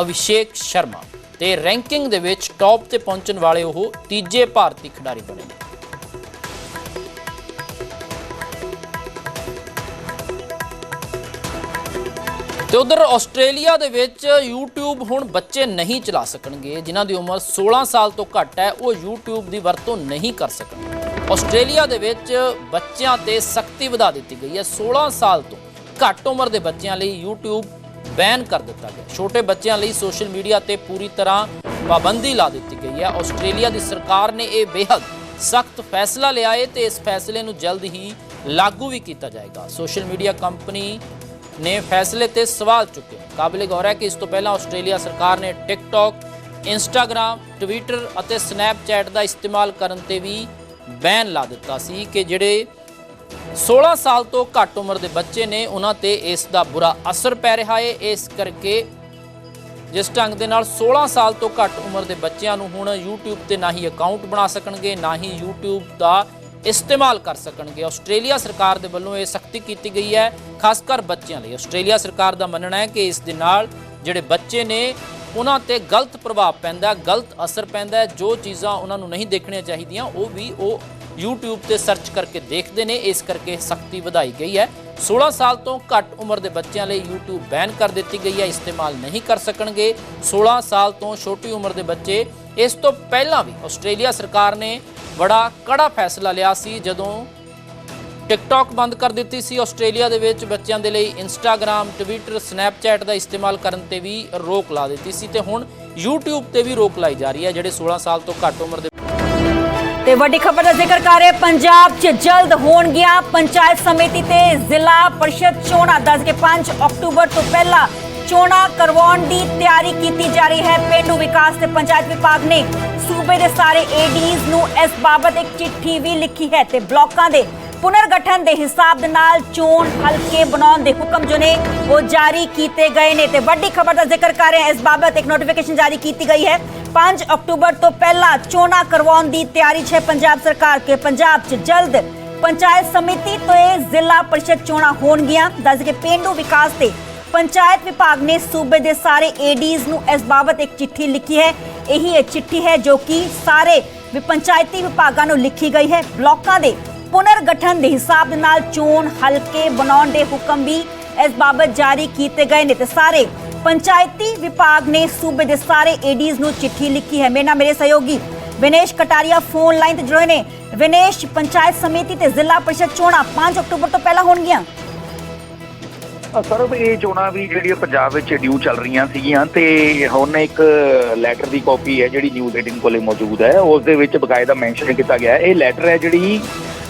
ਅਭਿਸ਼ੇਕ ਸ਼ਰਮਾ। ਤੇ ਰੈਂਕਿੰਗ ਦੇ ਵਿੱਚ ਟੌਪ ਤੇ ਪਹੁੰਚਣ ਵਾਲੇ ਉਹ ਤੀਜੇ ਭਾਰਤੀ ਖਿਡਾਰੀ ਬਣੇ ਨੇ। ਤੇ ਉਧਰ ਆਸਟ੍ਰੇਲੀਆ ਦੇ ਵਿੱਚ YouTube ਹੁਣ ਬੱਚੇ ਨਹੀਂ ਚਲਾ ਸਕਣਗੇ। ਜਿਨ੍ਹਾਂ ਦੀ ਉਮਰ 16 ਸਾਲ ਤੋਂ ਘੱਟ ਹੈ, ਉਹ YouTube ਦੀ ਵਰਤੋਂ ਨਹੀਂ ਕਰ ਸਕਣਗੇ। ਆਸਟ੍ਰੇਲੀਆ ਦੇ ਵਿੱਚ ਬੱਚਿਆਂ ਤੇ ਸਖਤੀ ਵਧਾ ਦਿੱਤੀ ਗਈ ਹੈ। 16 ਸਾਲ ਤੋਂ ਘੱਟ ਉਮਰ ਦੇ ਬੱਚਿਆਂ ਲਈ YouTube ਬੈਨ ਕਰ ਦਿੱਤਾ ਗਿਆ। ਛੋਟੇ ਬੱਚਿਆਂ ਲਈ ਸੋਸ਼ਲ ਮੀਡੀਆ ਤੇ ਪੂਰੀ ਤਰ੍ਹਾਂ ਪਾਬੰਦੀ ਲਾ ਦਿੱਤੀ ਗਈ ਹੈ। ਆਸਟ੍ਰੇਲੀਆ ਦੀ ਸਰਕਾਰ ਨੇ ਇਹ ਬੇਹੱਦ ਸਖਤ ਫੈਸਲਾ ਲਿਆ ਹੈ ਤੇ ਇਸ ਫੈਸਲੇ ਨੂੰ ਜਲਦ ਹੀ ਲਾਗੂ ਵੀ ਕੀਤਾ ਜਾਏਗਾ। ਸੋਸ਼ਲ ਮੀਡੀਆ ਕੰਪਨੀ ਨੇ ਫੈਸਲੇ ਤੇ ਸਵਾਲ ਚੁੱਕੇ। ਕਾਬਲੇ ਗੌਰ ਹੈ ਕਿ ਇਸ ਤੋਂ ਪਹਿਲਾਂ ਆਸਟ੍ਰੇਲੀਆ ਸਰਕਾਰ ਨੇ ਟਿਕਟੌਕ ਇੰਸਟਾਗ੍ਰam ਟਵਿੱਟਰ ਅਤੇ ਸਨੈਪਚੈਟ ਦਾ ਇਸਤੇਮਾਲ ਕਰਨ ਤੇ ਵੀ ਬੈਨ ਲਾ ਦਿੱਤਾ ਸੀ ਕਿ ਜਿਹੜੇ 16 ਸਾਲ ਤੋਂ ਘੱਟ ਉਮਰ ਦੇ ਬੱਚੇ ਨੇ, ਉਹਨਾਂ ਤੇ ਇਸ ਦਾ ਬੁਰਾ ਅਸਰ ਪੈ ਰਿਹਾ ਹੈ। ਇਸ ਕਰਕੇ ਜਿਸ ਢੰਗ ਦੇ ਨਾਲ 16 ਸਾਲ ਤੋਂ ਘੱਟ ਉਮਰ ਦੇ ਬੱਚਿਆਂ ਨੂੰ ਹੁਣ YouTube ਤੇ ਨਾ ਹੀ ਅਕਾਊਂਟ ਬਣਾ ਸਕਣਗੇ, ਨਾ ਹੀ YouTube ਦਾ ਇਸਤੇਮਾਲ ਕਰ ਸਕਣਗੇ। ਆਸਟ੍ਰੇਲੀਆ ਸਰਕਾਰ ਦੇ ਵੱਲੋਂ ਇਹ ਸਖਤੀ ਕੀਤੀ ਗਈ ਹੈ, ਖਾਸ ਕਰ ਬੱਚਿਆਂ ਲਈ। ਆਸਟ੍ਰੇਲੀਆ ਸਰਕਾਰ ਦਾ ਮੰਨਣਾ ਹੈ ਕਿ ਇਸ ਦੇ ਨਾਲ ਜਿਹੜੇ ਬੱਚੇ ਨੇ, ਉਹਨਾਂ ਤੇ ਗਲਤ ਪ੍ਰਭਾਵ ਪੈਂਦਾ, ਗਲਤ ਅਸਰ ਪੈਂਦਾ ਜੋ ਚੀਜ਼ਾਂ ਉਹਨਾਂ ਨੂੰ ਨਹੀਂ ਦੇਖਣੀਆਂ ਚਾਹੀਦੀਆਂ, ਉਹ ਵੀ ਉਹ YouTube ਤੇ ਸਰਚ ਕਰਕੇ ਦੇਖਦੇ ਨੇ, ਇਸ ਕਰਕੇ ਸਖਤੀ ਵਧਾਈ ਗਈ ਹੈ। 16 ਸਾਲ ਤੋਂ ਘੱਟ ਉਮਰ ਦੇ ਬੱਚਿਆਂ ਲਈ YouTube ਬੈਨ ਕਰ ਦਿੱਤੀ ਗਈ ਹੈ, ਇਸਤੇਮਾਲ ਨਹੀਂ ਕਰ ਸਕਣਗੇ। 16 ਸਾਲ ਤੋਂ ਛੋਟੀ ਉਮਰ ਦੇ ਬੱਚੇ, ਇਸ ਤੋਂ ਪਹਿਲਾਂ ਵੀ ਆਸਟ੍ਰੇਲੀਆ ਸਰਕਾਰ ਨੇ ਬੜਾ ਕੜਾ ਫੈਸਲਾ ਲਿਆ ਸੀ, ਜਦੋਂ ਟਿਕਟੌਕ ਬੰਦ ਕਰ ਦਿੱਤੀ ਸੀ। ਆਸਟ੍ਰੇਲੀਆ ਦੇ ਵਿੱਚ ਬੱਚਿਆਂ ਦੇ ਲਈ ਇੰਸਟਾਗ੍ਰam ਟਵਿੱਟਰ ਸਨੈਪਚੈਟ ਦਾ ਇਸਤੇਮਾਲ ਕਰਨ ਤੇ ਵੀ ਰੋਕ ਲਾ ਦਿੱਤੀ ਸੀ ਤੇ ਹੁਣ YouTube ਤੇ ਵੀ ਰੋਕ ਲਾਈ ਜਾ ਰਹੀ ਹੈ, ਜਿਹੜੇ 16 ਸਾਲ ਤੋਂ ਘੱਟ ਉਮਰ ਦੇ ਤੇ ਵੱਡੀ ਖਬਰ ਦਾ ਜ਼ਿਕਰ ਕਰ ਰਹੇ ਪੰਜਾਬ 'ਚ ਜਲਦ ਹੋਣਗੀਆਂ ਪੰਚਾਇਤ ਸਮਿਤੀ ਤੇ ਜ਼ਿਲ੍ਹਾ ਪਰਿਸ਼ਦ ਚੋਣਾਂ। ਦੱਸ ਕੇ 5 ਅਕਤੂਬਰ ਤੋਂ ਪਹਿਲਾਂ ਚੋਣਾਂ ਕਰਵਾਉਣ ਦੀ ਤਿਆਰੀ ਕੀਤੀ ਜਾ ਰਹੀ ਹੈ। ਪਿੰਡੂ ਵਿਕਾਸ ਤੇ ਪੰਚਾਇਤ ਵਿਭਾਗ ਨੇ ਸੂਬੇ ਦੇ ਸਾਰੇ ਏਡੀਜ਼ ਨੂੰ ਇਸ ਬਾਬਤ ਇੱਕ ਚਿੱਠੀ ਵੀ ਲਿਖੀ ਹੈ ਤੇ ਬਲਾਕਾਂ ਦੇ ਪੁਨਰਗਠਨ ਦੇ ਹਿਸਾਬ ਦੇ ਨਾਲ ਚੋਣ ਹਲਕੇ ਬਣਾਉਣ ਦੇ ਹੁਕਮ ਜੋ ਨੇ ਉਹ ਜਾਰੀ ਕੀਤੇ ਗਏ ਨੇ। ਤੇ ਵੱਡੀ ਖਬਰ ਦਾ ਜ਼ਿਕਰ ਕਰ ਰਹੇ ਹਾਂ। ਇਸ ਬਾਬਤ ਇੱਕ ਨੋਟੀਫਿਕੇਸ਼ਨ ਜਾਰੀ ਕੀਤੀ ਗਈ ਹੈ। 5 ਅਕਤੂਬਰ ਤੋਂ ਪਹਿਲਾਂ ਚੋਣਾਂ ਕਰਵਾਉਣ ਦੀ ਤਿਆਰੀ 'ਚ ਪੰਜਾਬ ਸਰਕਾਰ ਕੇ ਪੰਜਾਬ 'ਚ ਜਲਦ ਪੰਚਾਇਤ ਸਮਿਤੀ ਤੇ ਜ਼ਿਲ੍ਹਾ ਪਰਿਸ਼ਦ ਚੋਣਾਂ ਹੋਣਗੀਆਂ। ਦੱਸ ਕੇ ਪਿੰਡੂ ਵਿਕਾਸ ਤੇ ਪੰਚਾਇਤ ਵਿਭਾਗ ਨੇ ਸੂਬੇ ਦੇ ਸਾਰੇ ਏਡੀਜ਼ ਨੂੰ ਇਸ ਬਾਬਤ ਇੱਕ ਚਿੱਠੀ ਲਿਖੀ ਹੈ। ਇਹੀ ਇਹ ਚਿੱਠੀ ਹੈ ਜੋ ਕਿ ਸਾਰੇ ਪੰਚਾਇਤੀ ਵਿਭਾਗਾਂ ਨੂੰ ਲਿਖੀ ਗਈ ਹੈ। ਬਲਾਕਾਂ ਦੇ ਪੁਨਰਗਠਨ ਦੇ ਹਿਸਾਬ ਦੇ ਨਾਲ ਚੋਣ ਹਲਕੇ ਬਣਾਉਣ ਦੇ ਹੁਕਮ ਵੀ ਇਸ ਬਾਬਤ ਜਾਰੀ ਕੀਤੇ ਗਏ ਨੇ ਤੇ ਸਾਰੇ ਪੰਚਾਇਤੀ ਵਿਭਾਗ ਨੇ ਸੂਬੇ ਦੇ ਸਾਰੇ ਏਡੀਜ਼ ਨੂੰ ਚਿੱਠੀ ਲਿਖੀ ਹੈ। ਮੇਰੇ ਮੇਰੇ ਸਹਿਯੋਗੀ ਵਿਨੇਸ਼ ਕਟਾਰੀਆ ਫੋਨ ਲਾਈਨ ਤੇ ਜੁੜੇ ਨੇ। ਵਿਨੇਸ਼, ਪੰਚਾਇਤ ਸਮਿਤੀ ਤੇ ਜ਼ਿਲ੍ਹਾ ਪਰਿਸ਼ਦ ਚੋਣਾਂ 5 ਅਕਤੂਬਰ ਤੋਂ ਪਹਿਲਾਂ ਹੋਣਗੀਆਂ। ਸਰ, ਇਹ ਚੋਣਾਂ ਵੀ ਜਿਹੜੀਆਂ ਪੰਜਾਬ ਵਿੱਚ ਡਿਊ ਚੱਲ ਰਹੀਆਂ ਸੀਗੀਆਂ ਤੇ ਹੁਣ ਇੱਕ ਲੈਟਰ ਦੀ ਕਾਪੀ ਹੈ, ਜਿਹੜੀ ਨਿਊਜ਼ 18 ਕੋਲੇ ਮੌਜੂਦ ਹੈ। ਉਸ ਦੇ ਵਿੱਚ ਬਕਾਇਦਾ ਮੈਂਸ਼ਨ ਕੀਤਾ ਗਿਆ ਹੈ। ਇਹ ਲੈਟਰ ਹੈ ਜਿਹੜੀ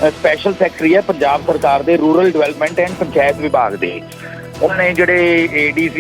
ਸਪੈਸ਼ਲ ਸੈਕਟਰੀ ਹੈ ਪੰਜਾਬ ਸਰਕਾਰ ਦੇ ਰੂਰਲ ਡਿਵੈਲਪਮੈਂਟ ਐਂਡ ਪੰਚਾਇਤ ਵਿਭਾਗ ਦੇ। ਉਹਨਾਂ ਨੇ ਜਿਹੜੇ ਏਡੀਸੀ